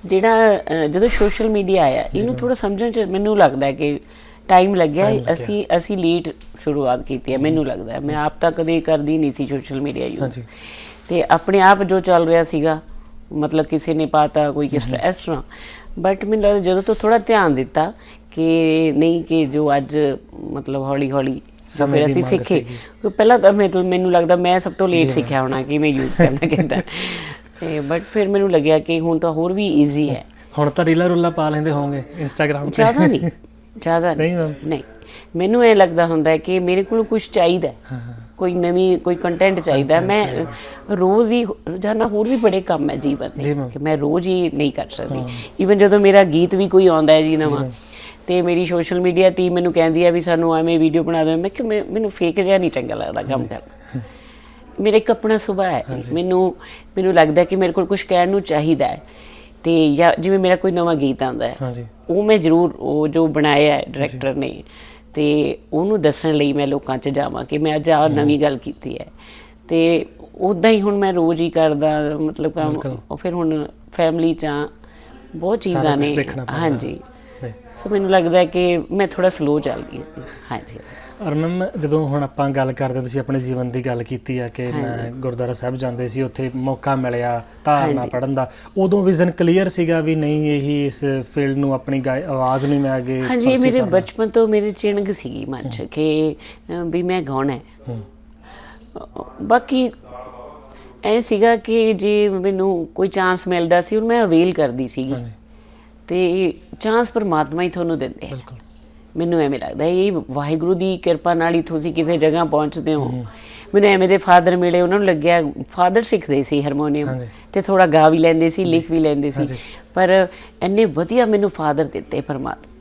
ਜਿਹੜਾ ਜਦੋਂ ਸੋਸ਼ਲ ਮੀਡੀਆ ਆਇਆ ਇਹਨੂੰ ਥੋੜਾ ਸਮਝਣ ਚ ਮੈਨੂੰ ਲੱਗਦਾ ਕਿ ਟਾਈਮ ਲੱਗਿਆ। ਅਸੀਂ ਅਸੀਂ ਲੇਟ ਸ਼ੁਰੂਆਤ ਕੀਤੀ ਹੈ ਮੈਨੂੰ ਲੱਗਦਾ। ਮੈਂ ਆਪ ਤਾਂ ਕਦੇ ਕਰਦੀ ਨਹੀਂ ਸੀ ਸੋਸ਼ਲ ਮੀਡੀਆ ਯੂਜ਼ ਹਾਂਜੀ। ਤੇ ਆਪਣੇ ਆਪ ਜੋ ਚੱਲ ਰਿਹਾ ਸੀਗਾ ਮਤਲਬ ਕਿਸੇ ਨੇ ਪਾਤਾ ਕੋਈ ਕਿਸ ਤਰ੍ਹਾਂ ਇਸ ਤਰ੍ਹਾਂ। ਬਟ ਮੈਨੂੰ ਲੱਗਦਾ ਜਦੋਂ ਤੋਂ ਥੋੜਾ ਧਿਆਨ ਦਿੱਤਾ ਕਿ ਨਹੀਂ ਕਿ ਜੋ ਅੱਜ ਮਤਲਬ ਹੌਲੀ ਹੌਲੀ ਫਿਰ ਅਸੀਂ ਸਿੱਖੇ। ਕਿਉਂਕਿ ਪਹਿਲਾਂ ਤਾਂ ਮਤਲਬ ਮੈਨੂੰ ਲੱਗਦਾ ਮੈਂ ਸਭ ਤੋਂ ਲੇਟ ਸਿੱਖਿਆ ਹੋਣਾ ਕਿ ਮੈਂ ਯੂਜ਼ ਕਰਨਾ ਕਿੱਦਾਂ ਤੇ ਬਟ ਫਿਰ ਮੈਨੂੰ ਲੱਗਿਆ ਕਿ ਹੁਣ ਤਾਂ ਹੋਰ ਵੀ ਈਜ਼ੀ ਹੈ। ਹੁਣ ਤਾਂ ਰੀਲਾ ਰੁੱਲਾ ਪਾ ਲੈਂਦੇ ਹੋਵੋਗੇ ਇੰਸਟਾਗ੍ਰam ਤੇ। ਜ਼ਿਆਦਾ ਨਹੀਂ ਜ਼ਿਆਦਾ ਨਹੀਂ ਨਹੀਂ। ਮੈਨੂੰ ਇਹ ਲੱਗਦਾ ਹੁੰਦਾ ਹੈ ਕਿ ਮੇਰੇ ਕੋਲ ਕੁਝ ਚਾਹੀਦਾ ਹੈ। ਕੋਈ ਨਵੀਂ ਕੋਈ ਕੰਟੈਂਟ ਚਾਹੀਦਾ। ਮੈਂ ਰੋਜ਼ ਹੀ ਜਾਨਾ ਹੋਰ ਵੀ ਬੜੇ ਕੰਮ ਹੈ ਜੀਵਨ ਦੇ। ਕਿ ਮੈਂ ਰੋਜ਼ ਹੀ ਨਹੀਂ ਕਰ ਸਕਦੀ। ਈਵਨ ਜਦੋਂ ਮੇਰਾ ਗੀਤ ਵੀ ਕੋਈ ਆਉਂਦਾ ਹੈ ਜੀ ਨਵਾਂ ਤੇ ਮੇਰੀ ਸੋਸ਼ਲ ਮੀਡੀਆ ਟੀਮ ਮੈਨੂੰ ਕਹਿੰਦੀ ਹੈ ਵੀ ਸਾਨੂੰ ਐਵੇਂ ਵੀਡੀਓ ਬਣਾ ਦਿਓ। ਮੈਂ ਕਿ ਮੈਨੂੰ ਫੇਕ ਜਿਹਾ ਨਹੀਂ ਚੰਗਾ ਲੱਗਦਾ ਕੰਮ ਕਰਨਾ। ਮੇਰਾ ਇੱਕ ਆਪਣਾ ਸੁਭਾਅ ਹੈ। ਮੈਨੂੰ ਮੈਨੂੰ ਲੱਗਦਾ ਕਿ ਮੇਰੇ ਕੋਲ ਕੁਝ ਕਹਿਣ ਨੂੰ ਚਾਹੀਦਾ ਹੈ ਤੇ ਜਾਂ ਜਿਵੇਂ ਮੇਰਾ ਕੋਈ ਨਵਾਂ ਗੀਤ ਆਉਂਦਾ ਹੈ ਉਹ ਮੈਂ ਜ਼ਰੂਰ ਉਹ ਜੋ ਬਣਾਇਆ ਹੈ ਡਾਇਰੈਕਟਰ ਨੇ ਤੇ ਉਹਨੂੰ ਦੱਸਣ ਲਈ ਮੈਂ ਲੋਕਾਂ 'ਚ ਜਾਵਾਂ ਕਿ ਮੈਂ ਅੱਜ ਆਹ ਨਵੀਂ ਗੱਲ ਕੀਤੀ ਹੈ ਤੇ ਉਦਾਂ ਹੀ ਹੁਣ ਮੈਂ ਰੋਜ਼ ਹੀ ਕਰਦਾ ਮਤਲਬ। ਕੰਮ ਉਹ ਫਿਰ ਹੁਣ ਫੈਮਿਲੀ 'ਚ ਆ ਬਹੁਤ ਚੀਜ਼ਾਂ ਨੇ। ਹਾਂਜੀ। ਸੋ ਮੈਨੂੰ ਲੱਗਦਾ ਹੈ ਕਿ ਮੈਂ ਥੋੜਾ ਸਲੋ ਚੱਲਦੀ ਹਾਂ ਹਾਂਜੀ ਔਰ ਮੈਮ ਜਦੋਂ ਹੁਣ ਆਪਾਂ ਗੱਲ ਕਰਦੇ ਹਾਂ, ਤੁਸੀਂ ਆਪਣੇ ਜੀਵਨ ਦੀ ਗੱਲ ਕੀਤੀ ਆ ਕਿ ਮੈਂ ਗੁਰਦੁਆਰਾ ਸਾਹਿਬ ਜਾਂਦੇ ਸੀ ਉੱਥੇ ਮੌਕਾ ਮਿਲਿਆ ਧਾਰਨਾ। ਪੜਨ ਦਾ। ਉਦੋਂ ਵਿਜ਼ਨ ਕਲੀਅਰ ਸੀਗਾ ਵੀ ਨਹੀਂ ਇਹੀ ਇਸ ਫੀਲਡ ਨੂੰ ਆਪਣੀ ਗਾਇ- ਆਵਾਜ਼ ਨੂੰ ਮੈਂ ਅੱਗੇ ਹਾਂਜੀ ਇਹ pursue ਮੇਰੇ ਕਰਨਾ। ਬਚਪਨ ਤੋਂ ਮੇਰੇ ਚਿਣਗ ਸੀਗੀ ਮਨ 'ਚ ਕਿ ਅ, ਵੀ ਮੈਂ ਗਾਉਣਾ ਹੈ। ਹੂੰ। ਬਾਕੀ ਐ ਸੀਗਾ ਕਿ ਜੇ ਮੈਨੂੰ ਕੋਈ ਚਾਂਸ ਮਿਲਦਾ ਸੀ ਉਹ ਮੈਂ ਅਵੇਲ ਕਰਦੀ ਸੀਗੀ। ਹਾਂਜੀ। ਤੇ ਚਾਂਸ ਪਰਮਾਤਮਾ ਹੀ ਤੁਹਾਨੂੰ ਦਿੰਦੇ ਆ। ਬਿਲਕੁਲ। ਮੈਨੂੰ ਐਵੇਂ ਲੱਗਦਾ ਇਹ ਵਾਹਿਗੁਰੂ ਦੀ ਕਿਰਪਾ ਨਾਲ ਹੀ ਤੁਸੀਂ ਕਿਸੇ ਜਗ੍ਹਾ ਪਹੁੰਚਦੇ ਹੋ। ਮੈਨੂੰ ਐਵੇਂ ਦੇ ਫਾਦਰ ਮਿਲੇ ਉਹਨਾਂ ਨੂੰ ਲੱਗਿਆ ਫਾਦਰ ਸਿੱਖਦੇ ਸੀ ਹਾਰਮੋਨੀਅਮ। ਤੇ ਥੋੜਾ ਗਾ ਵੀ ਲੈਂਦੇ ਸੀ ਲਿਖ ਵੀ ਲੈਂਦੇ ਸੀ। ਪਰ ਇੰਨੇ ਵਧੀਆ ਮੈਨੂੰ ਫਾਦਰ ਦਿੱਤੇ ਪਰਮਾਤਮਾ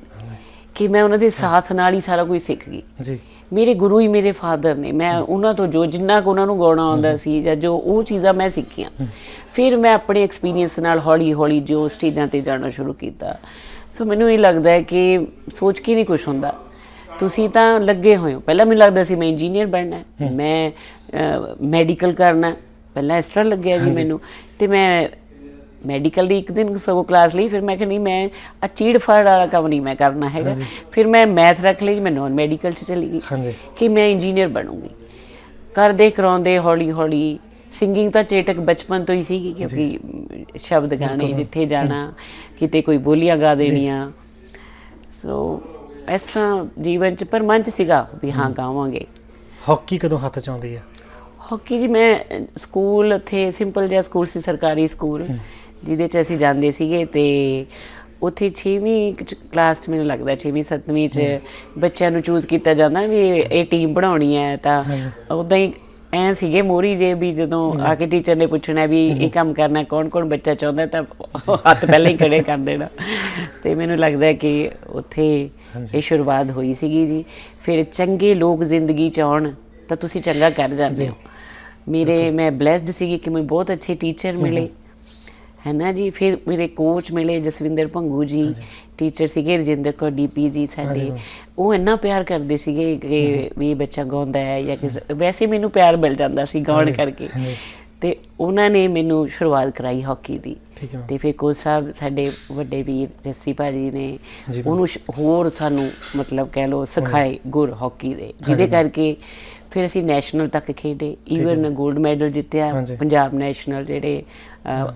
ਕਿ ਮੈਂ ਉਹਨਾਂ ਦੇ ਸਾਥ ਨਾਲ ਹੀ ਸਾਰਾ ਕੁਝ ਸਿੱਖ ਗਈ। ਜੀ। ਮੇਰੇ ਗੁਰੂ ਹੀ ਮੇਰੇ ਫਾਦਰ ਨੇ। ਮੈਂ ਉਹਨਾਂ ਤੋਂ ਜੋ ਜਿੰਨਾ ਕੁ ਉਹਨਾਂ ਨੂੰ ਗਾਉਣਾ ਆਉਂਦਾ ਸੀ ਜਾਂ ਜੋ ਉਹ ਚੀਜ਼ਾਂ ਮੈਂ ਸਿੱਖੀਆਂ। ਫਿਰ ਮੈਂ ਆਪਣੇ ਐਕਸਪੀਰੀਅੰਸ ਨਾਲ ਹੌਲੀ ਹੌਲੀ ਜੋ ਸਟੇਜਾਂ ਤੇ ਜਾਣਾ ਸ਼ੁਰੂ ਕੀਤਾ। ਸੋ ਮੈਨੂੰ ਇਹ ਲੱਗਦਾ ਹੈ ਕਿ ਸੋਚ ਕੇ ਨਹੀਂ ਕੁਝ ਹੁੰਦਾ। ਤੁਸੀਂ ਤਾਂ ਲੱਗੇ ਹੋਏ ਹੋ। ਪਹਿਲਾਂ ਮੈਨੂੰ ਲੱਗਦਾ ਸੀ ਮੈਂ ਇੰਜੀਨੀਅਰ ਬਣਨਾ ਹੈ। ਮੈਂ ਮੈਡੀਕਲ ਕਰਨਾ। ਪਹਿਲਾਂ ਇਸ ਤਰ੍ਹਾਂ ਲੱਗਿਆ ਜੀ ਮੈਨੂੰ। ਤੇ ਮੈਂ ਮੈਡੀਕਲ ਦੀ ਇੱਕ ਦਿਨ ਸਗੋਂ ਕਲਾਸ ਲਈ ਫਿਰ ਮੈਂ ਕਿਹਾ ਨਹੀਂ ਮੈਂ ਆ ਚੀੜ ਫੜ ਵਾਲਾ ਕੰਮ ਨਹੀਂ ਮੈਂ ਕਰਨਾ ਹੈਗਾ। ਫਿਰ ਮੈਂ ਮੈਥ ਰੱਖ ਲਈ ਮੈਂ ਨਾਨ ਮੈਡੀਕਲ 'ਚ ਚਲੀ ਗਈ ਕਿ ਮੈਂ ਇੰਜੀਨੀਅਰ ਬਣੂੰਗੀ। ਕਰਦੇ ਕਰਾਉਂਦੇ ਹੌਲੀ ਹੌਲੀ ਸਿੰਗਿੰਗ ਤਾਂ ਚੇਟਕ ਬਚਪਨ ਤੋਂ ਹੀ ਸੀਗੀ ਕਿਉਂਕਿ ਸ਼ਬਦ ਗਾਣੇ ਜਿੱਥੇ ਜਾਣਾ ਕਿਤੇ ਕੋਈ ਬੋਲੀਆਂ ਗਾ ਦੇਣੀਆਂ। ਸੋ ਇਸ ਤਰ੍ਹਾਂ ਜੀਵਨ ਚ ਪਰ ਮਨ ਚ ਸੀਗਾ ਵੀ ਹਾਂ ਗਾਵਾਂਗੇ। ਹਾਕੀ ਕਦੋਂ ਹੱਥ ਚ ਆਉਂਦੀ ਆ? ਹਾਕੀ ਜੀ ਮੈਂ ਸਕੂਲ ਉੱਥੇ ਸਿੰਪਲ ਜਿਹਾ ਸਕੂਲ ਸੀ ਸਰਕਾਰੀ ਸਕੂਲ ਜਿਹਦੇ ਚ ਅਸੀਂ ਜਾਂਦੇ ਸੀਗੇ ਤੇ ਉੱਥੇ 6ਵੀਂ ਕਲਾਸ ਚ ਮੈਨੂੰ ਲੱਗਦਾ 6ਵੀਂ 7ਵੀਂ ਚ ਬੱਚਿਆਂ ਨੂੰ ਚੂਜ਼ ਕੀਤਾ ਜਾਂਦਾ ਵੀ ਇਹ ਟੀਮ ਬਣਾਉਣੀ ਹੈ ਤਾਂ ਉਦਾਂ ਹੀ ਐ ਸੀਗੇ ਮੋਰੀ ਜੇ ਵੀ ਜਦੋਂ ਆ ਕੇ ਟੀਚਰ ਨੇ ਪੁੱਛਣਾ ਵੀ ਇਹ ਕੰਮ ਕਰਨਾ ਕੌਣ ਕੌਣ ਬੱਚਾ ਚਾਹੁੰਦਾ ਤਾਂ ਹੱਥ ਪਹਿਲਾਂ ਹੀ ਖੜੇ ਕਰ ਦੇਣਾ। ਤੇ ਮੈਨੂੰ ਲੱਗਦਾ ਹੈ ਕਿ ਉੱਥੇ ਇਹ ਸ਼ੁਰੂਆਤ ਹੋਈ ਸੀਗੀ ਜੀ। ਫਿਰ ਚੰਗੇ ਲੋਕ ਜ਼ਿੰਦਗੀ ਚ ਆਉਣ ਤਾਂ ਤੁਸੀਂ ਚੰਗਾ ਕਰ ਜਾਂਦੇ ਹੋ। ਮੇਰੇ ਮੈਂ ਬlesed ਸੀਗੀ ਕਿ ਮੈਨੂੰ ਬਹੁਤ ਅੱਛੇ ਟੀਚਰ ਮਿਲੇ। ਹੈ ਨਾ ਜੀ? ਫਿਰ ਮੇਰੇ ਕੋਚ ਮਿਲੇ ਜਸਵਿੰਦਰ ਭੰਗੂ ਜੀ ਟੀਚਰ ਸੀਗੇ ਰਜਿੰਦਰ ਕੌਰ ਡੀਪੀ ਜੀ ਸਾਡੇ। ਉਹ ਇੰਨਾ ਪਿਆਰ ਕਰਦੇ ਸੀਗੇ ਕਿ ਵੀ ਬੱਚਾ ਗਾਉਂਦਾ ਹੈ ਜਾਂ ਕਿਸ ਵੈਸੇ ਮੈਨੂੰ ਪਿਆਰ ਮਿਲ ਜਾਂਦਾ ਸੀ ਗਾਉਣ ਕਰਕੇ। ਤੇ ਉਹਨਾਂ ਨੇ ਮੈਨੂੰ ਸ਼ੁਰੂਆਤ ਕਰਾਈ ਹਾਕੀ ਦੀ। ਤੇ ਫਿਰ ਕੋਚ ਸਾਹਿਬ ਸਾਡੇ ਵੱਡੇ ਵੀਰ ਜੱਸੀ ਭਾਜੀ ਨੇ ਉਹਨੂੰ ਹੋਰ ਸਾਨੂੰ ਮਤਲਬ ਕਹਿ ਲਓ ਸਿਖਾਏ ਗੁਰ ਹਾਕੀ ਦੇ। ਜਿਹਦੇ ਕਰਕੇ ਫਿਰ ਅਸੀਂ ਨੈਸ਼ਨਲ ਤੱਕ ਖੇਡੇ। ਈਵਨ 골ਡ ਮੈਡਲ ਜਿੱਤਿਆ। ਪੰਜਾਬ ਨੈਸ਼ਨਲ ਜਿਹੜੇ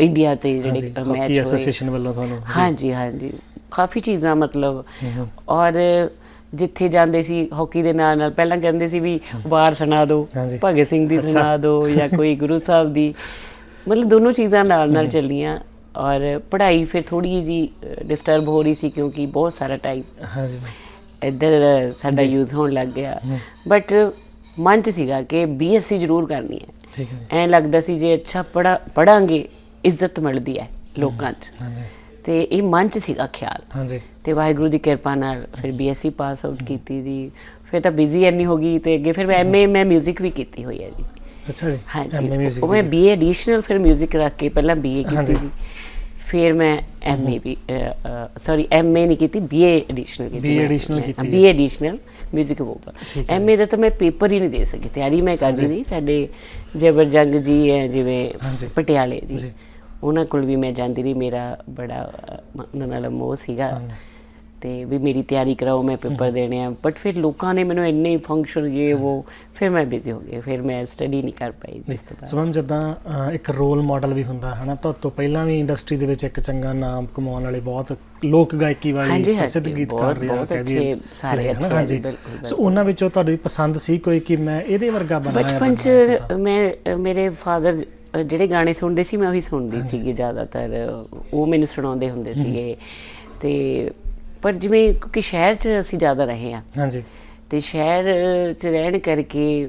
ਇੰਡੀਆ ਤੇ ਜਿਹੜੇ ਮੈਚ ਹੋਏ। ਐਸੋਸੀਏਸ਼ਨ ਵੱਲੋਂ ਤੁਹਾਨੂੰ ਹਾਂਜੀ ਹਾਂਜੀ। ਕਾਫੀ ਚੀਜ਼ਾਂ ਮਤਲਬ ਔਰ ਜਿੱਥੇ ਜਾਂਦੇ ਸੀ ਹਾਕੀ ਦੇ ਨਾਲ ਨਾਲ ਪਹਿਲਾਂ ਕਹਿੰਦੇ ਸੀ ਵੀ ਵਾਰ ਸੁਣਾ ਦਿਓ। ਭਗਤ ਸਿੰਘ ਦੀ ਸੁਣਾ ਦਿਓ ਜਾਂ ਕੋਈ ਗੁਰੂ ਸਾਹਿਬ ਦੀ। ਮਤਲਬ ਦੋਨੋਂ ਚੀਜ਼ਾਂ ਨਾਲ ਨਾਲ ਚੱਲੀਆਂ ਔਰ ਪੜ੍ਹਾਈ ਫਿਰ ਥੋੜੀ ਜੀ ਡਿਸਟਰਬ ਹੋ ਰਹੀ ਸੀ ਕਿਉਂਕਿ ਬਹੁਤ ਸਾਰਾ ਟਾਈਮ ਹਾਂਜੀ। ਇੱਧਰ ਸਾਡਾ ਯੂਜ਼ ਹੋਣ ਲੱਗ ਗਿਆ। ਬਟ ਮਨ ਚ ਸੀਗਾ ਕਿ ਬੀਐਸਸੀ ਜ਼ਰੂਰ ਕਰਨੀ ਹੈ ਠੀਕ ਹੈ ਜੀ ਐਂ ਲੱਗਦਾ ਸੀ ਜੇ ਅੱਛਾ ਪੜਾ ਪੜਾਂਗੇ ਇੱਜ਼ਤ ਮਿਲਦੀ ਹੈ ਲੋਕਾਂ 'ਚ ਹਾਂਜੀ ਤੇ ਇਹ ਮਨ 'ਚ ਸੀਗਾ ਖਿਆਲ ਹਾਂਜੀ ਤੇ ਵਾਹਿਗੁਰੂ ਦੀ ਕਿਰਪਾ ਨਾਲ ਫਿਰ ਬੀਐਸਸੀ ਪਾਸ ਆਊਟ ਕੀਤੀ ਜੀ ਫਿਰ ਤਾਂ ਬਿਜ਼ੀ ਇੰਨੀ ਹੋ ਗਈ ਤੇ ਅੱਗੇ ਫਿਰ ਮੈਂ ਐਮਏ ਮੈਂ 뮤직 ਵੀ ਕੀਤੀ ਹੋਈ ਹੈ ਜੀ ਅੱਛਾ ਜੀ ਹਾਂਜੀ MA music ਉਹ ਮੈਂ ਬੀਏ ਐਡੀਸ਼ਨਲ ਫਿਰ 뮤직 ਰੱਖ ਕੇ ਪਹਿਲਾਂ ਬੀਏ ਹਾਂਜੀ। ਕੀਤੀ ਜੀ ਫਿਰ ਮੈਂ ਐਮਏ ਵੀ ਸੌਰੀ ਐਮਏ ਨਹੀਂ ਕੀਤੀ ਬੀਏ ਐਡੀਸ਼ਨਲ ਕੀਤੀ BA additional ਕੀਤੀ। ਬੀਏ ਐਡੀਸ਼ਨਲ 뮤직 ਵੋਕਲ ਐਮਏ ਦਾ ਤਾਂ ਮੈਂ ਪੇਪਰ ਹੀ ਨਹੀਂ ਦੇ ਸਕੀ ਤਿਆਰੀ ਮੈਂ ਕਰਦੀ ਸੀ ਸਾਡੇ ਜਬਰ ਜੰਗ ਜੀ ਹੈ ਜਿਵੇਂ। ਪਟਿਆਲੇ ਜੀ। ਉਹਨਾਂ ਕੋਲ ਵੀ ਮੈਂ ਜਾਂਦੀ ਰਹੀ ਮੇਰਾ ਬੜਾ ਉਹਨਾਂ ਨਾਲ ਮੋਹ ਸੀਗਾ। ਤੇ ਵੀ ਮੇਰੀ ਤਿਆਰੀ ਕਰਾਓ ਮੈਂ ਪੇਪਰ ਦੇਣੇ ਆ। ਬਟ ਫਿਰ ਲੋਕਾਂ ਨੇ ਮੈਨੂੰ ਇੰਨੇ ਫੰਕਸ਼ਨ ਇਹ ਉਹ ਫਿਰ ਮੈਂ ਬਿਜ਼ੀ ਹੋ ਗਈ। ਫਿਰ ਮੈਂ ਸਟੱਡੀ ਨਹੀਂ ਕਰ ਪਾਈ ਇਸ ਤੋਂ ਬਾਅਦ ਜਿੱਦਾਂ ਇੱਕ ਰੋਲ ਮਾਡਲ ਵੀ ਹੁੰਦਾ ਹੈ ਨਾ ਤੋਂ ਤੋਂ ਪਹਿਲਾਂ ਵੀ ਇੰਡਸਟਰੀ ਦੇ ਵਿੱਚ ਇੱਕ ਚੰਗਾ ਨਾਮ ਕਮਾਉਣ ਵਾਲੇ ਬਹੁਤ ਲੋਕ ਗਾਇਕੀ ਵਾਲੀ ਪ੍ਰਸਿੱਧ ਗੀਤਕਾਰ ਰਿਹਾ ਬਹੁਤ ਕਹਿ ਦਈਏ, ਅੱਛੇ, ਸਾਰੇ? ਅੱਛੇ, ਹਾਂਜੀ। ਸੋ ਉਹਨਾਂ ਵਿੱਚੋਂ ਤੁਹਾਡੀ ਪਸੰਦ ਸੀ ਕੋਈ ਕਿ ਮੈਂ ਇਹਦੇ ਵਰਗਾ ਬਣਨਾ ਬਚਪਨ ਚ ਮੈਂ ਮੇਰੇ ਫਾਦਰ ਜਿਹੜੇ ਗਾਣੇ ਸੁਣਦੇ ਸੀ ਮੈਂ ਉਹੀ ਸੁਣਦੀ ਸੀਗੀ ਜ਼ਿਆਦਾਤਰ। ਉਹ ਮੈਨੂੰ ਸੁਣਾਉਂਦੇ ਹੁੰਦੇ ਸੀਗੇ। ਤੇ ਪਰ ਜਿਵੇਂ ਕਿਉਂਕਿ ਸ਼ਹਿਰ ਚ ਅਸੀਂ ਜ਼ਿਆਦਾ ਰਹੇ ਆ ਹਾਂਜੀ। ਤੇ ਸ਼ਹਿਰ ਚ ਰਹਿਣ ਕਰਕੇ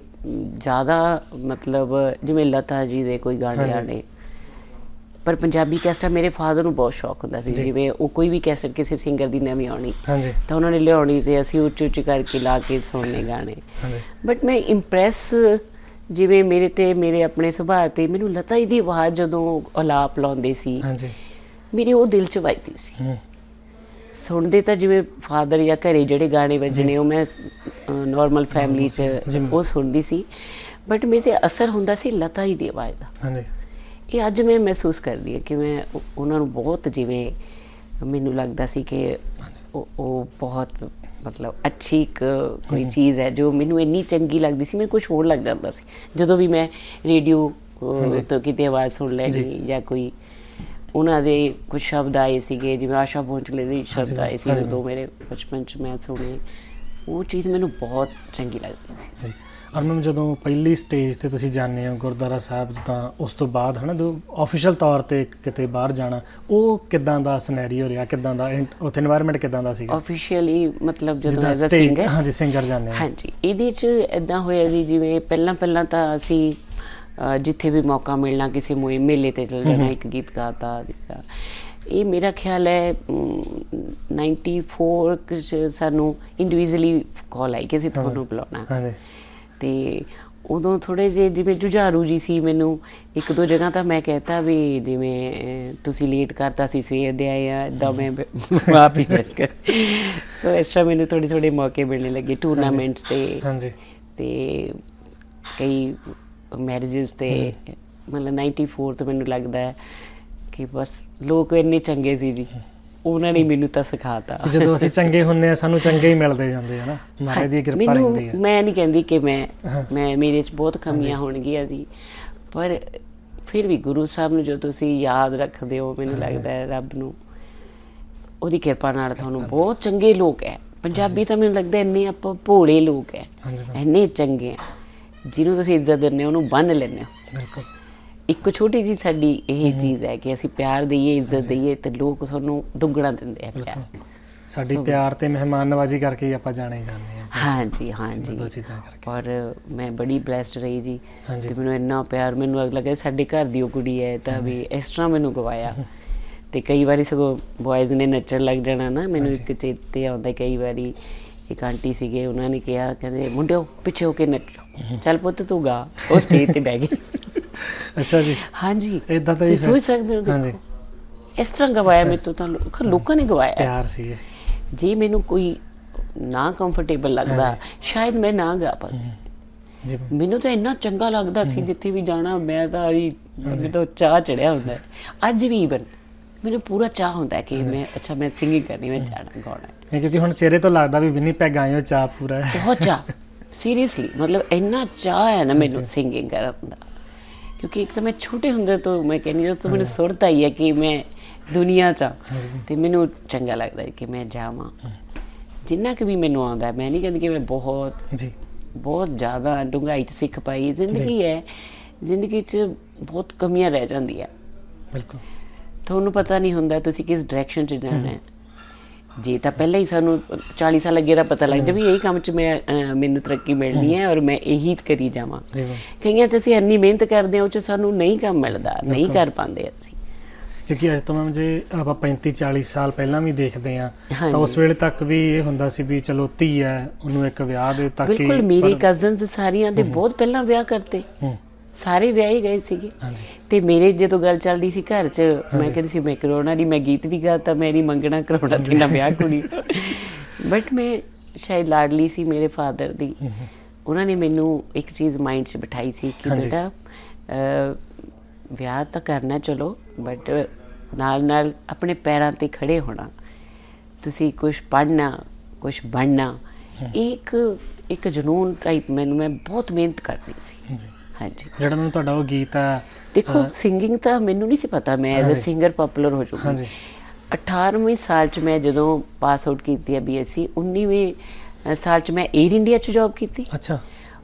ਜ਼ਿਆਦਾ ਮਤਲਬ ਜਿਵੇਂ ਲਤਾ ਜੀ ਦੇ ਕੋਈ ਗਾਣੇ ਹਾਂਜੀ। ਆਣੇ ਪਰ ਪੰਜਾਬੀ ਕੈਸਟਾ ਮੇਰੇ ਫਾਦਰ ਨੂੰ ਬਹੁਤ ਸ਼ੌਕ ਹੁੰਦਾ ਸੀ। ਜਿਵੇਂ ਉਹ ਕੋਈ ਵੀ ਕੈਸਟ ਕਿਸੇ ਸਿੰਗਰ ਦੀ ਨਵੀਂ ਆਉਣੀ ਹਾਂਜੀ। ਤਾਂ ਉਹਨਾਂ ਨੇ ਲਿਆਉਣੀ ਤੇ ਅਸੀਂ ਉੱਚ ਉੱਚ ਕਰਕੇ ਲਾ ਕੇ ਸੁਣਨੇ ਗਾਣੇ। ਹਾਂਜੀ। ਬਟ ਮੈਂ ਇੰਪ੍ਰੈਸ ਜਿਵੇਂ ਮੇਰੇ ਤੇ ਮੇਰੇ ਆਪਣੇ ਸੁਭਾਅ ਤੇ ਮੈਨੂੰ ਲਤਾ ਜੀ ਦੀ ਆਵਾਜ਼ ਜਦੋਂ ਅਲਾਪ ਲਾਉਂਦੇ ਸੀ ਹਾਂਜੀ। ਮੇਰੇ ਉਹ ਦਿਲ ਚ ਵੱਜਦੀ ਸੀ। ਹੂੰ। ਸੁਣਦੇ ਤਾਂ ਜਿਵੇਂ ਫਾਦਰ ਜਾਂ ਘਰੇ ਜਿਹੜੇ ਗਾਣੇ ਵੱਜਣੇ ਉਹ ਮੈਂ ਨਾਰਮਲ ਫੈਮਿਲੀ ਚ। ਉਹ ਸੁਣਦੀ ਸੀ। ਬਟ ਮੇਰੇ ਤੇ ਅਸਰ ਹੁੰਦਾ ਸੀ ਲਤਾ ਜੀ ਦੀ ਆਵਾਜ਼ ਦਾ। ਹਾਂਜੀ। ਇਹ ਅੱਜ ਮੈਂ ਮਹਿਸੂਸ ਕਰਦੀ ਹਾਂ ਕਿ ਮੈਂ ਉਹ- ਉਹਨਾਂ ਨੂੰ ਬਹੁਤ ਜਿਵੇਂ ਮੈਨੂੰ ਲੱਗਦਾ ਸੀ ਕਿ ਉਹ ਬਹੁਤ ਮਤਲਬ ਅੱਛੀ ਕੋਈ ਚੀਜ਼ ਹੈ ਜੋ ਮੈਨੂੰ ਇੰਨੀ ਚੰਗੀ ਲੱਗਦੀ ਸੀ ਮੈਨੂੰ ਕੁਝ ਹੋਰ ਲੱਗ ਜਾਂਦਾ ਸੀ। ਜਦੋਂ ਵੀ ਮੈਂ ਰੇਡੀਓ ਤੋਂ ਕਿਤੇ ਆਵਾਜ਼ ਸੁਣ ਲੈਣੀ ਜਾਂ ਕੋਈ ਉਹਨਾਂ ਦੇ ਕੁਝ ਸ਼ਬਦ ਆਏ ਸੀਗੇ ਜਿਵੇਂ ਆਸ਼ਾ ਭੋਂਚਲੇ ਦੇ ਸ਼ਬਦ ਆਏ ਸੀ ਜਦੋਂ ਮੇਰੇ ਬਚਪਨ ਚ ਮੈਂ ਸੁਣੇ ਉਹ ਚੀਜ਼ ਮੈਨੂੰ ਬਹੁਤ ਚੰਗੀ ਲੱਗਦੀ ਸੀ। ਅਰਨਮ ਜਦੋਂ ਪਹਿਲੀ ਸਟੇਜ ਤੇ ਤੁਸੀਂ ਜਾਂਦੇ ਹੋ ਗੁਰਦੁਆਰਾ ਸਾਹਿਬ ਤਾਂ ਉਸ ਤੋਂ ਬਾਅਦ ਹਨਾ ਜੋ ਆਫੀਸ਼ੀਅਲ ਤੌਰ ਤੇ ਕਿਤੇ ਬਾਹਰ ਜਾਣਾ ਉਹ ਕਿਦਾਂ ਦਾ ਸਿਨੈਰੀਓ ਰਿਹਾ? ਕਿਦਾਂ ਦਾ ਉੱਥੇ এনवायरमेंट ਕਿਦਾਂ ਦਾ ਸੀ ਆਫੀਸ਼ੀਅਲੀ ਮਤਲਬ ਜਦੋਂ ਐਜ਼ ਅ ਸਿੰਗਰ ਹਾਂਜੀ ਸਿੰਗਰ ਹਾਂਜੀ ਇਹਦੇ ਚ ਇਦਾਂ ਹੋਇਆ ਜੀ ਜਿਵੇਂ ਪਹਿਲਾਂ ਪਹਿਲਾਂ ਤਾਂ ਅਸੀਂ ਜਿੱਥੇ ਵੀ ਮੌਕਾ ਮਿਲਣਾ ਕਿਸੇ ਮੇਲੇ ਤੇ ਚਲ ਜਾਣਾ ਇੱਕ ਗੀਤ ਗਾਤਾ ਇਹ ਮੇਰਾ ਖਿਆਲ ਹੈ ਅਮ, 94 ਕੁ ਸਾਨੂੰ ਇੰਡੀਵਿਜੂਅਲੀ ਕਾਲ ਆਈ ਕਿ ਅਸੀਂ ਤੁਹਾਨੂੰ ਬੁਲਾਉਣਾ। ਹਾਂਜੀ। ਤੇ ਉਦੋਂ ਥੋੜੇ ਜਿਹੇ ਜਿਵੇਂ ਜੁਝਾਰੂ ਜੀ ਸੀ ਮੈਨੂੰ ਇੱਕ ਦੋ ਜਗ੍ਹਾ ਤਾਂ ਮੈਂ ਕਹਿਤਾ ਵੀ ਜਿਵੇਂ ਤੁਸੀਂ ਲੇਟ ਕਰਤਾ ਸੀ ਸਵੇਰ ਦੇ ਆਏ ਆ ਇਦਾਂ ਮੈਂ ਆਪ ਹੀ ਬੈਠ ਕਰ ਸੋ ਇਸ ਤਰ੍ਹਾਂ ਮੈਨੂੰ ਥੋੜੇ ਥੋੜੇ ਮੌਕੇ ਮਿਲਣੇ ਲੱਗੇ ਟੂਰਨਾਮੈਂਟਸ ਤੇ। ਹਾਂਜੀ। ਤੇ ਕਈ ਮੈਰਿਜਸ ਤੇ ਮਤਲਬ 94 ਤੋਂ ਮੈਨੂੰ ਲੱਗਦਾ ਹੈ ਕਿ ਬਸ ਲੋਕ ਇੰਨੇ ਚੰਗੇ ਸੀ ਜੀ। ਉਹਨਾਂ ਨੇ ਮੈਨੂੰ ਤਾਂ ਸਿਖਾਤਾ। ਜਦੋਂ ਅਸੀਂ ਚੰਗੇ ਹੁੰਨੇ ਆ ਸਾਨੂੰ ਚੰਗੇ ਹੀ ਮਿਲਦੇ ਜਾਂਦੇ ਆ ਨਾ। ਮਹਾਰਾਜ ਦੀ ਕਿਰਪਾ ਰਹਿੰਦੀ ਹੈ ਮੈਂ ਨਹੀਂ ਕਹਿੰਦੀ ਕਿ ਮੈਂ। ਮੈਂ ਮੇਰੇ 'ਚ ਬਹੁਤ ਕਮੀਆਂ ਹੋਣਗੀਆਂ ਜੀ। ਪਰ ਫਿਰ ਵੀ ਗੁਰੂ ਸਾਹਿਬ ਨੂੰ ਜੋ ਤੁਸੀਂ ਯਾਦ ਰੱਖਦੇ ਹੋ ਮੈਨੂੰ ਲੱਗਦਾ ਹੈ ਰੱਬ ਨੂੰ ਉਹਦੀ ਕਿਰਪਾ ਨਾਲ ਤੁਹਾਨੂੰ ਬਹੁਤ ਚੰਗੇ ਲੋਕ ਹੈ। ਪੰਜਾਬੀ ਤਾਂ ਮੈਨੂੰ ਲੱਗਦਾ ਇੰਨੇ ਆਪਾਂ ਭੋਲੇ ਲੋਕ ਹੈ। ਇੰਨੇ ਚੰਗੇ ਹੈ। ਜਿਹਨੂੰ ਤੁਸੀਂ ਇੱਜ਼ਤ ਦਿੰਦੇ ਹੋ ਉਹਨੂੰ ਬੰਨ ਲੈਂਦੇ ਹੋ। ਬਿਲਕੁਲ। ਇੱਕ ਛੋਟੀ ਜੀ ਸਾਡੀ ਇਹ ਚੀਜ਼ ਹੈ ਕਿ ਅਸੀਂ ਪਿਆਰ ਦਈਏ ਇੱਜ਼ਤ ਦਈਏ ਤੇ ਲੋਕ ਤੁਹਾਨੂੰ ਦੁੱਗਣਾ ਦਿੰਦੇ ਆ ਪਿਆਰ। ਸਾਡੀ ਪਿਆਰ ਤੇ ਮਹਿਮਾਨ ਨਵਾਜ਼ੀ ਕਰਕੇ ਹੀ ਆਪਾਂ ਜਾਣੇ ਜਾਂਦੇ ਆ ਹਾਂਜੀ ਹਾਂਜੀ। ਦੋ ਚੀਜ਼ਾਂ ਕਰਕੇ। ਔਰ ਮੈਂ ਬੜੀ ਬlesed ਰਹੀ ਜੀ। ਤੇ ਮੈਨੂੰ ਇੰਨਾ ਪਿਆਰ ਮੈਨੂੰ ਅਗ ਲੱਗਾ ਸਾਡੇ ਘਰ ਦੀ ਉਹ ਕੁੜੀ ਹੈ ਤਾਂ ਵੀ ਇਸ ਤਰ੍ਹਾਂ ਮੈਨੂੰ ਗਵਾਇਆ। ਤੇ ਕਈ ਵਾਰੀ ਸਗੋਂ ਬॉयਜ਼ ਨੇ ਨੱਚਣ ਲੱਗ ਜਾਣਾ ਨਾ ਮੈਨੂੰ ਇੱਕ ਚੇਤੇ ਆਉਂਦਾ ਕਈ ਵਾਰੀ ਇੱਕ ਆਂਟੀ ਸੀਗੇ ਉਹਨਾਂ ਨੇ ਕਿਹਾ ਕਹਿੰਦੇ ਮੁੰਡਿਓ ਪਿੱਛੇ ਹੋ ਕੇ ਨੱਚੋ। ਚੱਲ ਪੁੱਤ ਤੂੰ ਗਾ ਉਹ ਸਟੇਜ ਤੇ ਬਹਿ ਗਏ ਅੱਛਾ ਜੀ। ਹਾਂਜੀ ਇਦਾਂ ਤਾਂ ਤੁਸੀਂ ਸੋਚ ਸਕਦੇ ਹੋ ਹਾਂਜੀ। ਇਸ ਤਰ੍ਹਾਂ ਗਵਾਇਆ ਮੈਨੂੰ ਤਾਂ ਲੋਕ- ਲੋਕਾਂ ਨੇ ਗਵਾਇਆ। ਪਿਆਰ ਸੀ ਇਹ। ਜੇ ਮੈਨੂੰ ਕੋਈ ਨਾ ਕੰਫਰਟੇਬਲ ਲੱਗਦਾ ਸ਼ਾਇਦ ਮੈਂ ਨਾ ਗਾ ਪਾਉਂਦੀ ਜੀ। ਮੈਨੂੰ ਤਾਂ ਇੰਨਾ ਚੰਗਾ ਲੱਗਦਾ ਸੀ ਜਿੱਥੇ ਵੀ ਜਾਣਾ ਮੈਂ ਤਾਂ ਹੀ ਮੈਨੂੰ ਤਾਂ ਚਾਹ ਚੜਿਆ ਹੁੰਦਾ ਹੈ। ਅੱਜ ਵੀ ਇਵਨ ਮੈਨੂੰ ਪੂਰਾ ਚਾਹ ਹੁੰਦਾ ਹੈ ਕਿ ਮੈਂ ਅੱਛਾ ਮੈਂ ਸਿੰਗਿੰਗ ਕਰਨੀ ਮੈਂ ਜਾਣਾ ਗਾਉਣਾ ਹੈ। ਕਿਉਂਕਿ ਹੁਣ ਚਿਹਰੇ ਤੋਂ ਲੱਗਦਾ ਵੀ ਵਿਨੀ ਪੈਗ ਆਇਓ ਚਾਹ ਪੂਰਾ ਹੈ। ਬਹੁਤ ਚਾਹ। ਸੀਰੀਅਸਲੀ ਮਤਲਬ ਇੰਨਾ ਚਾਹ ਹੈ ਨਾ ਮੈਨੂੰ ਸਿੰਗਿੰਗ ਕਰਨ ਦਾ ਕਿਉਂਕਿ ਇੱਕ ਤਾਂ ਮੈਂ ਛੋਟੇ ਹੁੰਦੇ ਤੋਂ ਮੈਂ ਕਹਿੰਦੀ ਜਦੋਂ ਤੋਂ ਮੈਨੂੰ ਸੁਰਤ ਆਈ ਹੈ ਕਿ ਮੈਂ ਦੁਨੀਆ 'ਚ ਹਾਂ ਤੇ ਮੈਨੂੰ ਚੰਗਾ ਲੱਗਦਾ ਹੈ ਕਿ ਮੈਂ ਜਾਵਾਂ ਜਿੰਨਾ ਕਿ ਵੀ ਮੈਨੂੰ ਆਉਂਦਾ ਹੈ, ਮੈਂ ਨਹੀਂ ਕਹਿੰਦੀ ਕਿ ਮੈਂ ਬਹੁਤ ਜੀ ਬਹੁਤ ਜ਼ਿਆਦਾ ਡੂੰਘਾਈ 'ਚ ਸਿੱਖ ਪਾਈ ਜ਼ਿੰਦਗੀ ਹੈ ਜ਼ਿੰਦਗੀ 'ਚ ਬਹੁਤ ਕਮੀਆਂ ਰਹਿ ਜਾਂਦੀਆਂ ਬਿਲਕੁਲ ਤੁਹਾਨੂੰ ਪਤਾ ਨਹੀਂ ਹੁੰਦਾ ਤੁਸੀਂ ਕਿਸ ਡਾਇਰੈਕਸ਼ਨ 'ਚ ਜਾਣਾ ਹੈ ਜੇ ਤਾਂ ਪਹਿਲਾਂ ਹੀ ਸਾਨੂੰ 40 ਸਾਲ ਅੱਗੇ ਦਾ ਪਤਾ ਲੱਗ ਜਾਵੇ ਵੀ ਇਹੀ ਕੰਮ 'ਚ ਮੈਂ ਮੈਨੂੰ ਤਰੱਕੀ ਮਿਲਣੀ ਹੈ ਔਰ ਮੈਂ ਇਹੀ ਕਰੀ ਜਾਵਾਂ। ਕਈਆਂ 'ਚ ਅਸੀਂ ਇੰਨੀ ਮਿਹਨਤ ਕਰਦੇ ਹਾਂ ਉਹ 'ਚ ਸਾਨੂੰ ਨਹੀਂ ਕੰਮ ਮਿਲਦਾ ਨਹੀਂ ਕਰ ਪਾਉਂਦੇ ਅਸੀਂ। ਕਿਉਂਕਿ ਅੱਜ ਤੋਂ ਮੈਮ ਜੇ ਆਪਾਂ 35 40 ਸਾਲ ਪਹਿਲਾਂ ਵੀ ਦੇਖਦੇ ਆ। ਤਾਂ ਉਸ ਵੇਲੇ ਤੱਕ ਵੀ ਇਹ ਹੁੰਦਾ ਸੀ ਵੀ ਚਲੋ ਧੀ ਹੈ ਉਹਨੂੰ ਇੱਕ ਵਿਆਹ ਦੇ ਤੱਕ ਬਿਲਕੁਲ ਮੇਰੀ ਕਜ਼ਨਸ ਸਾਰੀਆਂ ਦੇ ਬਹੁਤ ਪਹਿਲਾਂ ਵਿਆਹ ਕਰਤੇ। ਹੂੰ, ਸਾਰੇ ਵਿਆਹ ਹੀ ਗਏ ਸੀਗੇ। ਹਾਂਜੀ। ਤੇ ਮੇਰੇ ਜਦੋਂ ਗੱਲ ਚੱਲਦੀ ਸੀ ਘਰ 'ਚ ਮੈਂ ਕਹਿੰਦੀ ਸੀ ਮੈਂ ਕਰਾਉਣਾ ਨਹੀਂ ਮੈਂ ਗੀਤ ਵੀ ਗਾਤਾ ਮੇਰੀ ਮੰਗਣਾ ਕਰਾਉਣਾ ਤੇ ਨਾ ਵਿਆਹ ਕੁੜੀ। ਬਟ ਮੈਂ ਸ਼ਾਇਦ ਲਾਡਲੀ ਸੀ ਮੇਰੇ ਫਾਦਰ ਦੀ। ਉਹਨਾਂ ਨੇ ਮੈਨੂੰ ਇੱਕ ਚੀਜ਼ ਮਾਈਂਡ 'ਚ ਬਿਠਾਈ ਸੀ ਕਿ। ਬੇਟਾ ਵਿਆਹ ਤਾਂ ਕਰਨਾ ਚਲੋ ਬਟ ਨਾਲ ਨਾਲ ਆਪਣੇ ਪੈਰਾਂ ਤੇ ਖੜੇ ਹੋਣਾ। ਤੁਸੀਂ ਕੁਝ ਪੜ੍ਹਨਾ ਕੁਝ ਬਣਨਾ ਇੱਕ ਇੱਕ ਜਨੂਨ ਟਾਈਪ ਮੈਨੂੰ ਮੈਂ ਬਹੁਤ ਮਿਹਨਤ ਕਰਦੀ ਸੀ। ਹਾਂਜੀ। ਜਿਹੜਾ ਮੈਨੂੰ ਤੁਹਾਡਾ ਉਹ ਗੀਤ ਆ ਦੇਖੋ ਸਿੰਗਿੰਗ ਤਾਂ ਮੈਨੂੰ ਨਹੀਂ ਸੀ ਪਤਾ ਮੈਂ ਐਜ਼ ਅ ਸਿੰਗਰ ਪਪੂਲਰ ਹੋ ਚੁੱਕੀ ਹਾਂਜੀ। 18ਵੇਂ ਸਾਲ 'ਚ ਮੈਂ ਜਦੋਂ ਪਾਸ ਆਊਟ ਕੀਤੀ ਆ ਬੀਐਸਸੀ 19ਵੇਂ ਸਾਲ 'ਚ ਮੈਂ 에ਅਰ ਇੰਡੀਆ 'ਚ ਜੌਬ ਕੀਤੀ। ਅੱਛਾ।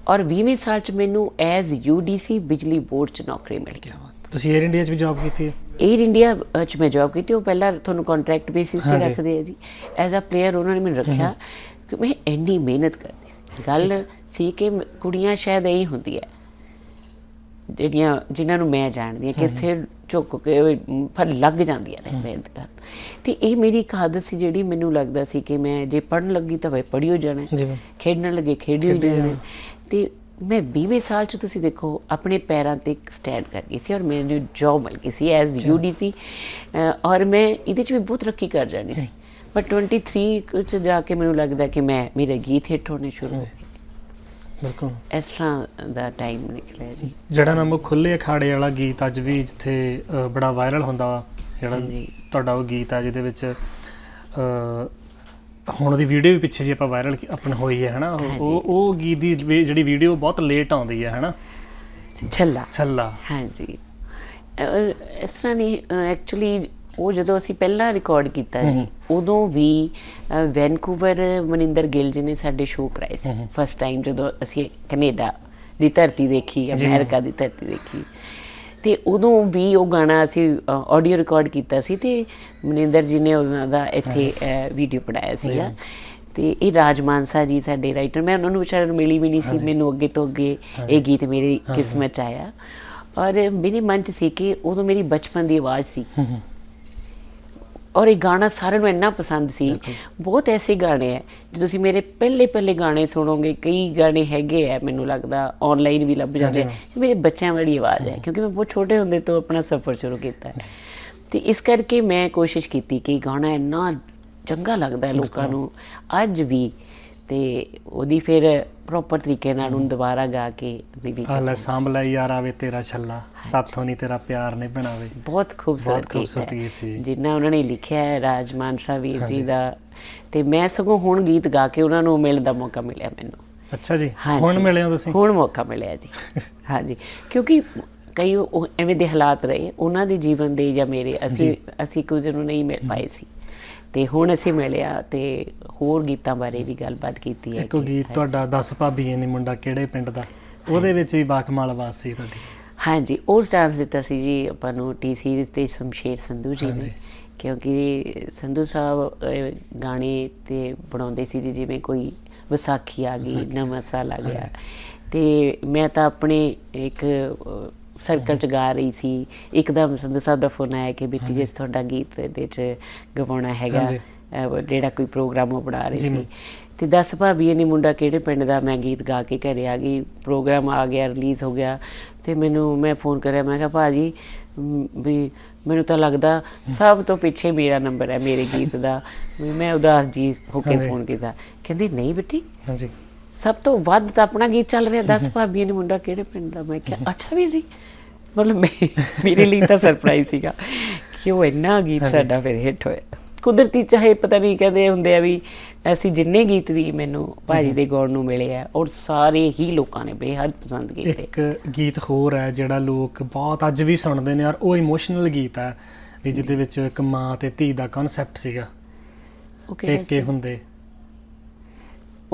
ਔਰ 20ਵੇਂ ਸਾਲ 'ਚ ਮੈਨੂੰ ਐਜ਼ ਯੂਡੀਸੀ ਬਿਜਲੀ ਬੋਰਡ 'ਚ ਨੌਕਰੀ ਮਿਲ। ਗਈ ਤੁਸੀਂ 에ਅਰ ਇੰਡੀਆ 'ਚ ਵੀ ਜੌਬ ਕੀਤੀ ਹੈ? 에ਅਰ ਇੰਡੀਆ 'ਚ ਮੈਂ ਜੌਬ ਕੀਤੀ ਉਹ ਪਹਿਲਾਂ ਤੁਹਾਨੂੰ ਕੰਟਰੈਕਟ ਬੇਸਿਸ ਤੇ ਰੱਖਦੇ ਆ ਜੀ। ਐਜ਼ ਅ ਪਲੇਅਰ ਉਹਨਾਂ ਨੇ ਮੈਨੂੰ ਰੱਖਿਆ ਕਿ ਮੈਂ ਇੰਨੀ ਮਿਹਨਤ ਕਰਦੀ ਸੀ। ਗੱਲ ਸੀ ਕਿ ਕੁੜੀਆਂ ਸ਼ਾਇਦ ਐਂ ਹੁੰਦੀ ਹੈ ਜਿਹੜੀਆਂ ਜਿਨ੍ਹਾਂ ਨੂੰ ਮੈਂ ਜਾਣਦੀ ਹਾਂ ਕਿ ਸਿਰ ਝੁੱਕ ਕੇ ਫਰ ਲੱਗ ਜਾਂਦੀਆਂ ਨੇ ਮਿਹਨਤ ਕਰਨ ਤੇ ਇਹ ਮੇਰੀ ਇੱਕ ਆਦਤ ਸੀ ਜਿਹੜੀ ਮੈਨੂੰ ਲੱਗਦਾ ਸੀ ਕਿ ਮੈਂ ਜੇ ਪੜਨ ਲੱਗੀ ਤਾਂ ਵੇ ਪੜਿਓ ਜਾਣਾ ਖੇਡਣ ਲੱਗੇ ਖੇਡਿਓ ਖੇਡੀ ਜਾਣਾ। ਤੇ ਮੈਂ 20ਵੇਂ ਸਾਲ ਚ ਤੁਸੀਂ ਦੇਖੋ ਆਪਣੇ ਪੈਰਾਂ ਤੇ ਸਟੈਂਡ ਕਰ ਗਈ ਸੀ ਔਰ ਮੈਨੂੰ ਜੌਬ ਮਿਲ ਗਈ ਸੀ ਐਜ਼ ਯੂਡੀਸੀ ਔਰ ਮੈਂ ਇਹਦੇ ਚ ਵੀ ਬਹੁਤ ਤਰੱਕੀ ਕਰ ਜਾਣੀ ਸੀ। ਬਟ 23 ਚ ਜਾ ਕੇ ਮੈਨੂੰ ਲੱਗਦਾ ਕਿ ਮੈਂ ਮੇਰੇ ਗੀਤ ਹਿੱਟ ਹੋਣੇ ਸ਼ੁਰੂ ਹੋ ਗਏ। ਬਿਲਕੁਲ। ਇਸ ਤਰ੍ਹਾਂ ਦਾ ਟਾਈਮ ਨਿਕਲਿਆ ਜੀ। ਜਿਹੜਾ ਨਾਮ ਉਹ ਖੁੱਲੇ ਅਖਾੜੇ ਵਾਲਾ ਗੀਤ ਅੱਜ ਵੀ ਜਿੱਥੇ ਅ, ਬੜਾ ਵਾਇਰਲ ਹੁੰਦਾ ਵਾ, ਜਿਹੜਾ ਹਾਂਜੀ। ਤੁਹਾਡਾ ਉਹ ਗੀਤ ਆ ਜਿਹਦੇ ਵਿੱਚ ਅ, ਹੁਣ ਉਹਦੀ ਵੀਡੀਓ ਵੀ ਪਿੱਛੇ ਜੀ ਆਪਾਂ ਵਾਇਰਲ ਆਪਣ ਹੋਈ ਹੈ ਹਨਾ? ਉਹ- ਉਹ ਉਹ ਗੀਤ ਦੀ ਵੀ ਜਿਹੜੀ ਵੀਡੀਓ ਬਹੁਤ ਲੇਟ ਆਉਂਦੀ ਹੈ ਹਨਾ? ਛੱਲਾ। ਛੱਲਾ। ਹਾਂਜੀ। ਅਹ ਇਸ ਤਰ੍ਹਾਂ ਨਹੀਂ ਐਕਚੁਅਲੀ ਉਹ ਜਦੋਂ ਅਸੀਂ ਪਹਿਲਾਂ ਰਿਕਾਰਡ ਕੀਤਾ ਜੀ ਉਦੋਂ ਵੀ ਵੈਨਕੂਵਰ ਮਨਿੰਦਰ ਗਿੱਲ ਜੀ ਨੇ ਸਾਡੇ ਸ਼ੋਅ ਕਰਾਏ ਸੀ। ਫਸਟ ਟਾਈਮ ਜਦੋਂ ਅਸੀਂ ਕੈਨੇਡਾ ਦੀ ਧਰਤੀ ਦੇਖੀ। ਅਮਰੀਕਾ ਦੀ ਧਰਤੀ ਦੇਖੀ। ਤੇ ਉਦੋਂ ਵੀ ਉਹ ਗਾਣਾ ਅਸੀਂ ਆਡੀਓ ਰਿਕਾਰਡ ਕੀਤਾ ਸੀ ਤੇ ਮਨਿੰਦਰ ਜੀ ਨੇ ਉਹਨਾਂ ਦਾ ਇੱਥੇ ਵੀਡੀਓ ਬਣਾਇਆ ਸੀਗਾ। ਤੇ ਇਹ ਰਾਜ ਮਾਨਸਾ ਜੀ ਸਾਡੇ ਰਾਈਟਰ ਮੈਂ ਉਹਨਾਂ ਨੂੰ ਵਿਚਾਰਿਆਂ ਨੂੰ ਮਿਲੀ ਵੀ ਨਹੀਂ ਸੀ ਮੈਨੂੰ ਅੱਗੇ ਤੋਂ ਅੱਗੇ ਇਹ ਗੀਤ ਮੇਰੀ ਕਿਸਮਤ ਚ ਆਇਆ। ਔਰ ਮੇਰੇ ਮਨ ਚ ਸੀ ਕਿ ਉਦੋਂ ਮੇਰੀ ਬਚਪਨ ਦੀ ਆਵਾਜ਼ ਸੀ। ਔਰ ਇਹ ਗਾਣਾ ਸਾਰਿਆਂ ਨੂੰ ਇੰਨਾ ਪਸੰਦ ਸੀ। ਬਹੁਤ ਐਸੇ ਗਾਣੇ ਹੈ ਜੇ ਤੁਸੀਂ ਮੇਰੇ ਪਹਿਲੇ ਪਹਿਲੇ ਗਾਣੇ ਸੁਣੋਗੇ ਕਈ ਗਾਣੇ ਹੈਗੇ ਆ ਮੈਨੂੰ ਲੱਗਦਾ ਆਨਲਾਈਨ ਵੀ ਲੱਭ ਜਾਂਦੇ ਮੇਰੇ ਬੱਚਿਆਂ ਵਾਲੀ ਆਵਾਜ਼ ਹੈ। ਕਿਉਂਕਿ ਮੈਂ ਬਹੁਤ ਛੋਟੇ ਹੁੰਦੇ ਤੋਂ ਆਪਣਾ ਸਫ਼ਰ ਸ਼ੁਰੂ ਕੀਤਾ ਹੈ ਤੇ ਇਸ ਕਰਕੇ ਮੈਂ ਕੋਸ਼ਿਸ਼ ਕੀਤੀ ਕਿ ਗਾਣਾ ਇੰਨਾ ਚੰਗਾ ਲੱਗਦਾ ਹੈ ਲੋਕਾਂ ਨੂੰ ਅੱਜ ਵੀ ਤੇ ਉਹਦੀ ਫਿਰ ਪ੍ਰੋਪਰ ਤਰੀਕੇ ਨਾਲ ਉਹਨੂੰ ਦੁਬਾਰਾ ਗਾ ਕੇ ਬੀਬੀ ਆ ਲੈ ਸਾਂਭ ਲੈ ਯਾਰ ਆਵੇ ਤੇਰਾ ਛੱਲਾ। ਸਾਥੋਂ ਨਹੀਂ ਤੇਰਾ ਪਿਆਰ ਨਹੀਂ ਬਣਾਵੇ ਬਹੁਤ ਖੂਬਸੂਰਤ ਬਹੁਤ ਖੂਬਸੂਰਤ ਗੀਤ ਹੈ। ਗੀਤ ਸੀ। ਜਿੰਨਾ ਉਹਨਾਂ ਨੇ ਲਿਖਿਆ ਹੈ ਰਾਜ ਮਾਨਸਾ ਵੀਰ ਜੀ ਦਾ। ਤੇ ਮੈਂ ਸਗੋਂ ਹੁਣ ਗੀਤ ਗਾ ਕੇ ਉਹਨਾਂ ਨੂੰ ਮਿਲਣ ਦਾ ਮੌਕਾ ਮਿਲਿਆ ਮੈਨੂੰ। ਅੱਛਾ ਜੀ ਹਾਂਜੀ। ਹੁਣ ਮਿਲੇ ਹੋ ਤੁਸੀਂ? ਹੁਣ ਮੌਕਾ ਮਿਲਿਆ ਜੀ। ਹਾਂਜੀ। ਕਿਉਂਕਿ ਕਈ ਉਹ ਐਵੇਂ ਦੇ ਹਾਲਾਤ ਰਹੇ ਉਹਨਾਂ ਦੇ ਜੀਵਨ ਦੇ ਜਾਂ ਮੇਰੇ ਅਸੀਂ ਅਸੀਂ ਕੁਝ ਨੂੰ ਨਹੀਂ ਮਿਲ ਪਾਏ ਸੀ। ਤੇ ਹੁਣ ਅਸੀਂ ਮਿਲਿਆ ਤੇ ਹੋਰ ਗੀਤਾਂ ਬਾਰੇ ਵੀ ਗੱਲਬਾਤ ਕੀਤੀ ਹੈ ਇੱਕੋ ਕਿ- ਗੀਤ ਤੁਹਾਡਾ 10 ਭਾਬੀਏ ਨੇ ਮੁੰਡਾ ਕਿਹੜੇ ਪਿੰਡ ਦਾ? ਉਹਦੇ ਵਿੱਚ ਵੀ ਬਾਕਮਾਲ ਆਵਾਜ਼ ਸੀ ਤੁਹਾਡੀ। ਹਾਂਜੀ ਉਸ ਡਾਂਸ ਦਿੱਤਾ ਸੀ ਜੀ ਆਪਾਂ ਨੂੰ ਟੀ ਸੀਰੀਜ਼ ਤੇ ਸ਼ਮਸ਼ੇਰ ਸੰਧੂ ਜੀ ਹਾਂਜੀ। ਨੇ ਕਿਉਂਕਿ ਸੰਧੂ ਸਾਹਿਬ ਅਹ, ਗਾਣੇ ਤੇ ਬਣਾਉਂਦੇ ਸੀ ਜੀ ਜਿਵੇਂ ਕੋਈ ਵਿਸਾਖੀ ਆ ਗਈ ਨਵਾਂ ਸਾਲ ਆ ਗਿਆ। ਤੇ ਮੈਂ ਤਾਂ ਆਪਣੇ ਇੱਕ ਸਰਕਲ ਚ ਗਾ ਰਹੀ ਸੀ। ਇੱਕਦਮ ਸੰਧੂ ਸਾਹਿਬ ਦਾ ਫੋਨ ਆਇਆ ਕਿ ਬਿੱਟੀ ਜਿਸ ਤੁਹਾਡਾ ਗੀਤ ਦੇ ਵਿੱਚ ਗਵਾਉਣਾ ਹੈਗਾ ਜਿਹੜਾ ਕੋਈ ਪ੍ਰੋਗਰਾਮ ਉਹ ਬਣਾ ਰਹੇ ਸੀ। ਤੇ ਦੱਸ ਭਾਬੀ ਇਹ ਨੀ ਮੁੰਡਾ ਕਿਹੜੇ ਪਿੰਡ ਦਾ ਮੈਂ ਗੀਤ ਗਾ ਕੇ ਘਰੇ ਆ ਗਈ ਪ੍ਰੋਗਰਾਮ ਆ ਗਿਆ ਰਿਲੀਜ਼ ਹੋ ਗਿਆ। ਤੇ ਮੈਨੂੰ ਮੈਂ ਫੋਨ ਕਰਿਆ ਮੈਂ ਕਿਹਾ ਭਾਜੀ ਵੀ ਮੈਨੂੰ ਤਾਂ ਲੱਗਦਾ ਸਭ ਤੋਂ ਪਿੱਛੇ ਮੇਰਾ ਨੰਬਰ ਹੈ ਮੇਰੇ ਗੀਤ ਦਾ। ਵੀ ਮੈਂ ਉਦਾਸ ਜੀ ਹੋ ਕੇ। ਫੋਨ ਕੀਤਾ। ਕਹਿੰਦੀ ਨਹੀਂ ਬੇਟੀ ਹਾਂਜੀ। ਸਭ ਤੋਂ ਵੱਧ ਤਾਂ ਆਪਣਾ ਗੀਤ ਚੱਲ ਰਿਹਾ। ਦੱਸ ਭਾਬੀ ਨੇ ਮੁੰਡਾ ਕਿਹੜੇ ਪਿੰਡ ਦਾ? ਮੈਂ ਕਿਹਾ ਅੱਛਾ ਵੀਰ ਜੀ ਮਤਲਬ ਮੈਂ- ਮੇਰੇ ਲਈ ਤਾਂ ਸਰਪ੍ਰਾਈਜ਼ ਸੀਗਾ ਕਿ ਉਹ ਇੰਨਾ ਗੀਤ ਸਾਡਾ ਫਿਰ ਹਿੱਟ ਹੋਇਆ। ਕੁਦਰਤੀ ਚਾਹੇ ਪਤਾ ਨਹੀਂ ਕਹਿੰਦੇ ਹੁੰਦੇ ਆ ਵੀ ਅਸੀਂ ਜਿੰਨੇ ਗੀਤ ਵੀ ਮੈਨੂੰ ਭਾਜੀ ਦੇ ਗਾਉਣ ਨੂੰ ਮਿਲੇ ਆ ਔਰ ਸਾਰੇ ਹੀ ਲੋਕਾਂ ਨੇ ਬੇਹੱਦ ਪਸੰਦ ਕੀਤੇ। ਇੱਕ ਗੀਤ ਹੋਰ ਹੈ ਜਿਹੜਾ ਲੋਕ ਬਹੁਤ ਅੱਜ ਵੀ ਸੁਣਦੇ ਨੇ ਔਰ ਉਹ ਇਮੋਸ਼ਨਲ ਗੀਤ ਹੈ ਵੀ ਜਿਹਦੇ ਵਿੱਚ ਇੱਕ ਮਾਂ ਤੇ ਧੀ ਦਾ ਕਨਸੈਪਟ ਸੀਗਾ। ਕਿਹੜਾ ਪੇਕੇ? ਹੁੰਦੇ।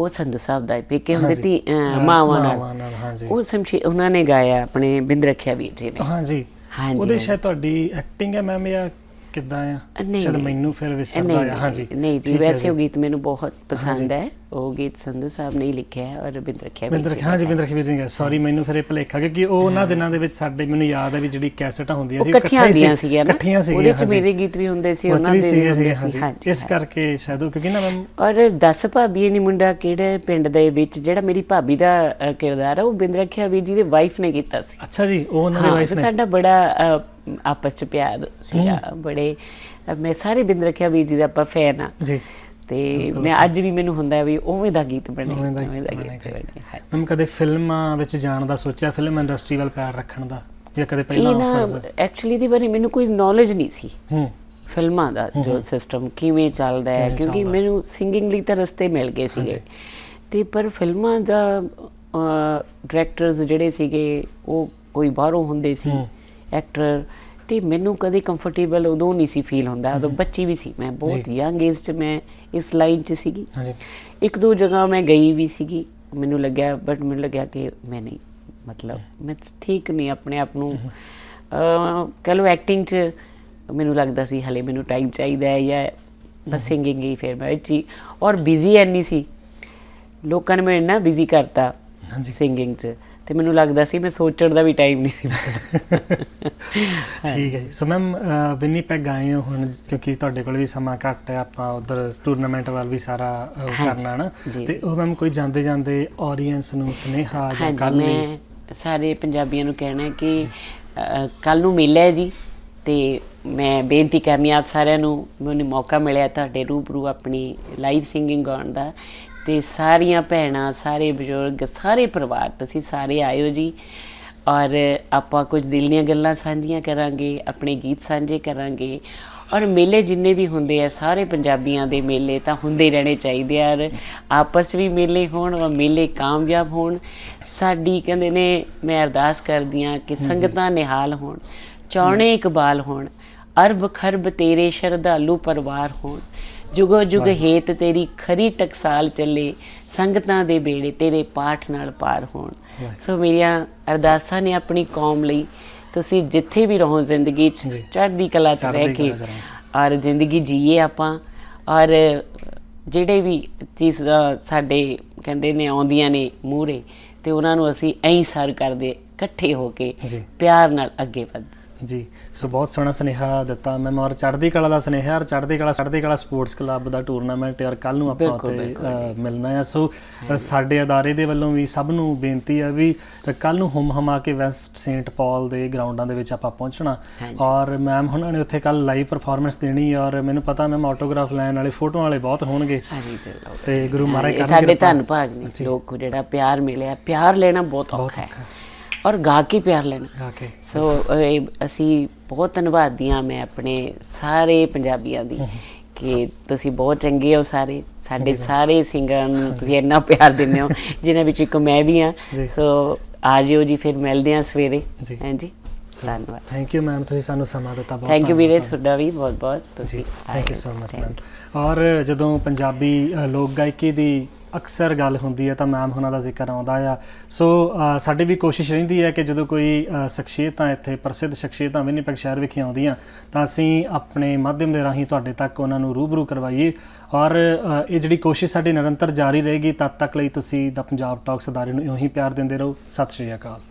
ਉਹ ਸੰਧੂ ਸਾਹਿਬ ਦਾ ਪੇਕੇ ਹੁੰਦੇ ਅਹ, ਮਾਵਾਂ ਨਾਲ ਹਾਂਜੀ। ਉਹ ਸਮਸ਼ੀ ਉਹਨਾਂ ਨੇ ਗਾਇਆ ਆਪਣੇ ਬਿੰਦ ਰੱਖਿਆ ਵੀਰ ਜੀ ਨੇ। ਹਾਂਜੀ। ਹਾਂਜੀ ਉਹਦੇ। ਸ਼ਾਇਦ ਤੁਹਾਡੀ ਐਕਟਿੰਗ ਹੈ ਮੈਮ ਜਾਂ ਕਿੱਦਾਂ ਆ? ਸ਼ਾਇਦ। ਮੈਨੂੰ ਫਿਰ ਵਿਸਰਦਾ ਆ। ਹਾਂਜੀ। ਨਹੀਂ ਜੀ ਵੈਸੇ ਉਹ ਗੀਤ ਮੈਨੂੰ ਬਹੁਤ ਪਸੰਦ ਹੈ। ਉਹ ਗੀਤ ਸੰਧੂ ਸਾਹਿਬ ਨੇ ਹੀ ਲਿਖਿਆ ਹੈ ਔਰ ਰੱਖਿਆ ਵੀਰ ਬਿੰਦਰ ਜੀ ਹਾਂਜੀ ਦਾ। ਬਿੰਦਰ ਖਬੀਰ ਸਿੰਘ ਸੌਰੀ ਮੈਨੂੰ ਫਿਰ ਇਹ ਭੁਲੇਖਾ ਕਿਉਂਕਿ ਉਹ ਉਹਨਾਂ ਦਿਨਾਂ ਦੇ ਵਿੱਚ ਸਾਡੇ ਮੈਨੂੰ ਯਾਦ ਹੈ ਵੀ ਜਿਹੜੀ ਕੈਸਟਾਂ ਹੁੰਦੀਆਂ ਉਹ ਸੀ ਇਕੱਠੀਆਂ ਇਕੱਠੇ ਹੀ ਸੀ- ਹੁੰਦੀਆਂ ਸੀਗੀਆਂ ਨਾ। ਇਕੱਠੀਆਂ ਸੀਗੀਆਂ ਉਹਦੇ ਚ। ਮੇਰੇ ਗੀਤ ਵੀ ਹੁੰਦੇ ਸੀ ਉਹਨਾਂ ਦੇ ਵੀ ਹੁੰਦੇ ਸੀ ਹਾਂਜੀ। ਹਾਂਜੀ ਇਸ ਕਰਕੇ ਸ਼ਾਇਦ ਉਹ ਕਿਉਂਕਿ ਨਾ ਮੈਮ ਔਰ ਦੱਸ ਭਾਬੀ ਨੀ ਮੁੰਡਾ ਕਿਹੜੇ ਪਿੰਡ ਦੇ ਵਿੱਚ ਜਿਹੜਾ ਮੇਰੀ ਭਾਬੀ ਦਾ ਅ, ਕਿਰਦਾਰ ਹੈ ਉਹ ਬਿੰਦ ਰੱਖਿਆ ਵੀਰ ਜੀ ਦੇ ਵਾਈਫ ਨੇ ਕੀਤਾ ਸੀ। ਅੱਛਾ ਜੀ ਉਹ ਉਹਨਾਂ ਦੀ ਹਾਂ ਵਾਈਫ ਤੇ ਨੇ? ਸਾਡਾ ਬੜਾ ਅ, ਆਪਸ ਚ ਪਿਆਰ ਸੀਗਾ ਬੜੇ ਅ, ਮੈਂ ਸਾਰੇ ਬਿੰਦ ਰੱਖਿਆ ਵੀਰ ਜੀ ਦਾ ਆਪਾਂ ਫੈਨ ਆ। ਜੀ। ਤੇ ਮੈਂ ਅੱਜ ਵੀ ਮੈਨੂੰ ਹੁੰਦਾ ਹੈ ਵੀ ਉਵੇਂ ਦਾ ਗੀਤ ਬਣੇ ਉਵੇਂ ਦਾ ਗੀਤ ਬਣੇ। ਮੈਮ ਕਦੇ ਫਿਲਮਾਂ ਵਿੱਚ ਜਾਣ ਦਾ ਸੋਚਿਆ ਫਿਲਮ ਇੰਡਸਟਰੀ ਵੱਲ ਪੈਰ ਰੱਖਣ ਦਾ ਜਾਂ ਕਦੇ ਪਹਿਲਾਂ ਆਫਰਸ ਐਕਚੁਅਲੀ ਦੀ ਬਾਰੇ ਮੈਨੂੰ ਕੋਈ ਨੌਲੇਜ ਨਹੀਂ ਸੀ। ਹੂੰ। ਫਿਲਮਾਂ ਦਾ ਜੋ ਸਿਸਟਮ ਕਿਵੇਂ ਚੱਲਦਾ ਹੈ ਕਿਉਂਕਿ। ਮੈਨੂੰ ਸਿੰਗਿੰਗ ਲਈ ਤਾਂ ਰਸਤੇ ਮਿਲ ਗਏ ਸੀਗੇ। ਤੇ ਪਰ ਫਿਲਮਾਂ ਦਾ ਡਾਇਰੈਕਟਰਸ ਜਿਹੜੇ ਸੀਗੇ ਉਹ ਕੋਈ ਬਾਹਰੋਂ ਹੁੰਦੇ ਸੀ। ਐਕਟਰ ਤੇ ਮੈਨੂੰ ਕਦੇ ਕੰਫਰਟੇਬਲ ਉਦੋਂ ਨਹੀਂ ਸੀ ਫੀਲ ਹੁੰਦਾ ਉਦੋਂ ਬੱਚੀ ਵੀ ਸੀ। ਮੈਂ ਬਹੁਤ ਯੰਗ ਏਜ 'ਚ ਮੈਂ ਇਸ ਲਾਈਨ 'ਚ ਸੀਗੀ। ਹਾਂਜੀ। ਇੱਕ ਦੋ ਜਗ੍ਹਾ ਮੈਂ ਗਈ ਵੀ ਸੀਗੀ। ਮੈਨੂੰ ਲੱਗਿਆ ਬਟ ਮੈਨੂੰ ਲੱਗਿਆ ਕਿ ਮੈਂ ਨਹੀਂ ਮਤਲਬ ਮੈਂ ਠੀਕ ਨਹੀਂ ਆਪਣੇ ਆਪ ਨੂੰ ਕਹ ਲਓ ਐਕਟਿੰਗ 'ਚ ਮੈਨੂੰ ਲੱਗਦਾ ਸੀ ਹਲੇ ਮੈਨੂੰ ਟਾਈਮ ਚਾਹੀਦਾ ਹੈ ਜਾਂ ਬਸ ਸਿੰਗਿੰਗ ਹੀ ਫਿਰ ਮੈਂ ਜੀ ਔਰ ਬਿਜ਼ੀ ਐਨੀ ਸੀ। ਲੋਕਾਂ ਨੇ ਮੈਨੂੰ ਇੰਨਾ ਬਿਜ਼ੀ ਕਰਤਾ ਹਾਂਜੀ। ਸਿੰਗਿੰਗ 'ਚ। ਤੇ ਮੈਨੂੰ ਲੱਗਦਾ ਸੀ ਮੈਂ ਸੋਚਣ ਦਾ ਵੀ ਟਾਈਮ ਨਹੀਂ ਸੀ ਠੀਕ ਹੈ ਜੀ। ਸੋ ਮੈਮ ਵਿਨੀਪੈਗ ਆਏ ਹੋ ਹੁਣ ਕਿਉਂਕਿ ਤੁਹਾਡੇ ਕੋਲ ਵੀ ਸਮਾਂ ਘੱਟ ਹੈ ਆਪਾਂ ਉਧਰ ਟੂਰਨਾਮੈਂਟ ਵੱਲ ਵੀ ਸਾਰਾ ਕਰਨਾ ਨਾ। ਤੇ ਉਹ ਮੈਮ ਕੋਈ ਜਾਂਦੇ ਜਾਂਦੇ ਆਡੀਅנס ਨੂੰ ਸੁਨੇਹਾ ਜਾਂ ਕੱਲ ਮੈਂ ਸਾਰੇ ਪੰਜਾਬੀਆਂ ਨੂੰ ਕਹਿਣਾ ਹੈ ਕਿ ਕੱਲ ਨੂੰ ਮੇਲਾ ਹੈ ਜੀ ਤੇ ਮੈਂ ਬੇਨਤੀ ਕਰਨੀ ਆਪ ਸਾਰਿਆਂ ਨੂੰ ਮੈਨੂੰ ਮੌਕਾ ਮਿਲਿਆ ਤੁਹਾਡੇ ਰੂਬਰੂ ਆਪਣੀ ਲਾਈਵ ਸਿੰਗਿੰਗ ਗਾਉਣ ਦਾ। ਤੇ ਸਾਰੀਆਂ ਭੈਣਾਂ ਸਾਰੇ ਬਜ਼ੁਰਗ ਸਾਰੇ ਪਰਿਵਾਰ ਤੁਸੀਂ ਸਾਰੇ ਆਇਓ ਜੀ। ਔਰ ਆਪਾਂ ਕੁਝ ਦਿਲ ਦੀਆਂ ਗੱਲਾਂ ਸਾਂਝੀਆਂ ਕਰਾਂਗੇ ਆਪਣੇ ਗੀਤ ਸਾਂਝੇ ਕਰਾਂਗੇ। ਔਰ ਮੇਲੇ ਜਿੰਨੇ ਵੀ ਹੁੰਦੇ ਆ ਸਾਰੇ ਪੰਜਾਬੀਆਂ ਦੇ ਮੇਲੇ ਤਾਂ ਹੁੰਦੇ ਰਹਿਣੇ ਚਾਹੀਦੇ ਆ। ਆਪਸ ਵੀ ਮੇਲੇ ਹੋਣ ਔਰ ਮੇਲੇ ਕਾਮਯਾਬ ਹੋਣ। ਸਾਡੀ ਕਹਿੰਦੇ ਨੇ ਮੈਂ ਅਰਦਾਸ ਕਰਦੀ ਹਾਂ ਕਿ ਸੰਗਤਾਂ ਨਿਹਾਲ ਹੋਣ ਚੌਣੇ ਇਕਬਾਲ ਹੋਣ ਅਰਬ ਖਰਬ ਤੇਰੇ ਸ਼ਰਧਾਲੂ ਪਰਿਵਾਰ ਹੋਣ। ਜੁਗੋ ਜੁਗ ਹੇਤ ਤੇਰੀ ਖਰੀ ਟਕਸਾਲ ਚੱਲੇ ਸੰਗਤਾਂ ਦੇ ਬੇੜੇ ਤੇਰੇ ਪਾਠ ਨਾਲ ਪਾਰ ਹੋਣ ਸੋ ਮੇਰੀਆਂ ਅਰਦਾਸਾਂ ਨੇ ਆਪਣੀ ਕੌਮ ਲਈ ਤੁਸੀਂ ਜਿੱਥੇ ਵੀ ਰਹੋ ਜ਼ਿੰਦਗੀ 'ਚ। ਚੜ੍ਹਦੀ ਕਲਾ 'ਚ ਰਹਿ ਕੇ। ਔਰ ਜ਼ਿੰਦਗੀ ਜੀਏ ਆਪਾਂ ਔਰ ਜਿਹੜੇ ਵੀ ਚੀਜ਼ ਸਾਡੇ ਕਹਿੰਦੇ ਨੇ ਆਉਂਦੀਆਂ ਨੇ ਮੂਹਰੇ ਤੇ ਉਹਨਾਂ ਨੂੰ ਅਸੀਂ ਐਂ ਸਰ ਕਰਦੇ ਇਕੱਠੇ ਹੋ ਕੇ। ਪਿਆਰ ਨਾਲ ਅੱਗੇ ਵਧ ਜੀ ਸੋ ਬਹੁਤ ਸੋਹਣਾ ਸੁਨੇਹਾ ਦਿੱਤਾ। ਮੈਂ ਔਰ ਚੜ੍ਹਦੀ ਕਲਾ ਦਾ ਸੁਨੇਹਾ ਔਰ ਚੜ੍ਹਦੀ ਕਲਾ ਚੜ੍ਹਦੀ ਕਲਾ ਸਪੋਰਟਸ ਕਲੱਬ ਦਾ ਟੂਰਨਾਮੈਂਟ ਯਾਰ ਕੱਲ ਨੂੰ ਆਪਾਂ ਉੱਥੇ ਮਿਲਣਾ ਆ। ਸੋ ਸਾਡੇ ਅਦਾਰੇ ਦੇ ਵੱਲੋਂ ਵੀ ਸਭ ਨੂੰ ਬੇਨਤੀ ਹੈ ਵੀ ਕੱਲ ਨੂੰ ਹੁਮ ਹਮਾ ਕੇ ਵੈਸਟ ਸੇਂਟ ਪਾਲ ਦੇ ਗਰਾਊਂਡਾਂ ਦੇ ਵਿੱਚ ਆਪਾਂ ਪਹੁੰਚਣਾ। ਔਰ ਮੈਮ ਹੁਣਾਂ ਨੇ ਉੱਥੇ ਕੱਲ ਲਾਈਵ ਪਰਫਾਰਮੈਂਸ ਦੇਣੀ ਔਰ ਮੈਨੂੰ ਪਤਾ ਮੈਮ ਆਟੋਗ੍ਰਾਫ ਲੈਣ ਵਾਲੇ ਫੋਟੋਆਂ ਵਾਲੇ ਬਹੁਤ ਹੋਣਗੇ। ਹਾਂਜੀ ਚਲੋ ਤੇ ਗੁਰੂ ਮਹਾਰਾਜ ਕਰਨ ਸਾਡੇ ਕਿਰਪਾ। ਧੰਨ ਭਾਗ ਨੇ ਲੋਕ ਜਿਹੜਾ ਪਿਆਰ ਮਿਲਿਆ ਪਿਆਰ ਲੈਣਾ ਬਹੁਤ ਔਖਾ ਹੈ। ਔਰ ਗਾ ਕੇ ਪਿਆਰ ਲੈਣਾ। ਗਾ ਕੇ। ਸੋ ਅਸੀਂ ਬਹੁਤ ਧੰਨਵਾਦੀ ਹਾਂ ਮੈਂ ਆਪਣੇ ਸਾਰੇ ਪੰਜਾਬੀਆਂ ਦੀ ਕਿ ਤੁਸੀਂ ਬਹੁਤ ਚੰਗੇ ਹੋ ਸਾਰੇ। ਸਾਡੇ ਸਾਰੇ ਸਿੰਗਰਾਂ ਨੂੰ ਤੁਸੀਂ ਇੰਨਾ ਪਿਆਰ ਦਿੰਦੇ ਹੋ ਜਿਨ੍ਹਾਂ ਵਿੱਚ ਇੱਕ ਮੈਂ ਵੀ ਹਾਂ। ਸੋ ਆ ਜਿਓ ਜੀ ਫਿਰ ਮਿਲਦੇ ਹਾਂ ਸਵੇਰੇ। ਜੀ। ਹਾਂਜੀ ਧੰਨਵਾਦ। ਥੈਂਕ ਯੂ ਮੈਮ ਤੁਸੀਂ ਸਾਨੂੰ ਸਮਾਂ ਦਿੱਤਾ ਬਹੁਤ ਥੈਂਕ ਯੂ ਵੀਰੇ। ਤੁਹਾਡਾ ਵੀ ਬਹੁਤ ਬਹੁਤ ਤੁਸੀਂ thank you. So much ma'am ਔਰ ਜਦੋਂ ਪੰਜਾਬੀ ਲੋਕ ਗਾਇਕੀ ਦੀ ਅਕਸਰ ਗੱਲ ਹੁੰਦੀ ਹੈ ਤਾਂ ਮੈਮ ਹੁਣਾਂ ਦਾ ਜ਼ਿਕਰ ਆਉਂਦਾ ਆ। ਸੋ ਅ, ਸਾਡੀ ਵੀ ਕੋਸ਼ਿਸ਼ ਰਹਿੰਦੀ ਹੈ ਕਿ ਜਦੋਂ ਕੋਈ ਸ਼ਖਸੀਅਤਾਂ ਇੱਥੇ ਪ੍ਰਸਿੱਧ ਸ਼ਖਸੀਅਤਾਂ ਵਿਨੀਪੈਗ ਸ਼ਹਿਰ ਵਿਖੇ ਆਉਂਦੀਆਂ ਤਾਂ ਅਸੀਂ ਆਪਣੇ ਮਾਧਿਅਮ ਦੇ ਰਾਹੀਂ ਤੁਹਾਡੇ ਤੱਕ ਉਹਨਾਂ ਨੂੰ ਰੂਬਰੂ ਕਰਵਾਈਏ। ਔਰ ਇਹ ਜਿਹੜੀ ਕੋਸ਼ਿਸ਼ ਸਾਡੀ ਨਿਰੰਤਰ ਜਾਰੀ ਰਹੇਗੀ ਤਦ ਤੱਕ ਲਈ ਤੁਸੀਂ ਦਾ ਪੰਜਾਬ ਟਾਕਸ ਅਦਾਰੇ ਨੂੰ ਇਉਂ ਹੀ ਪਿਆਰ ਦਿੰਦੇ ਰਹੋ। ਸਤਿ ਸ਼੍ਰੀ ਅਕਾਲ।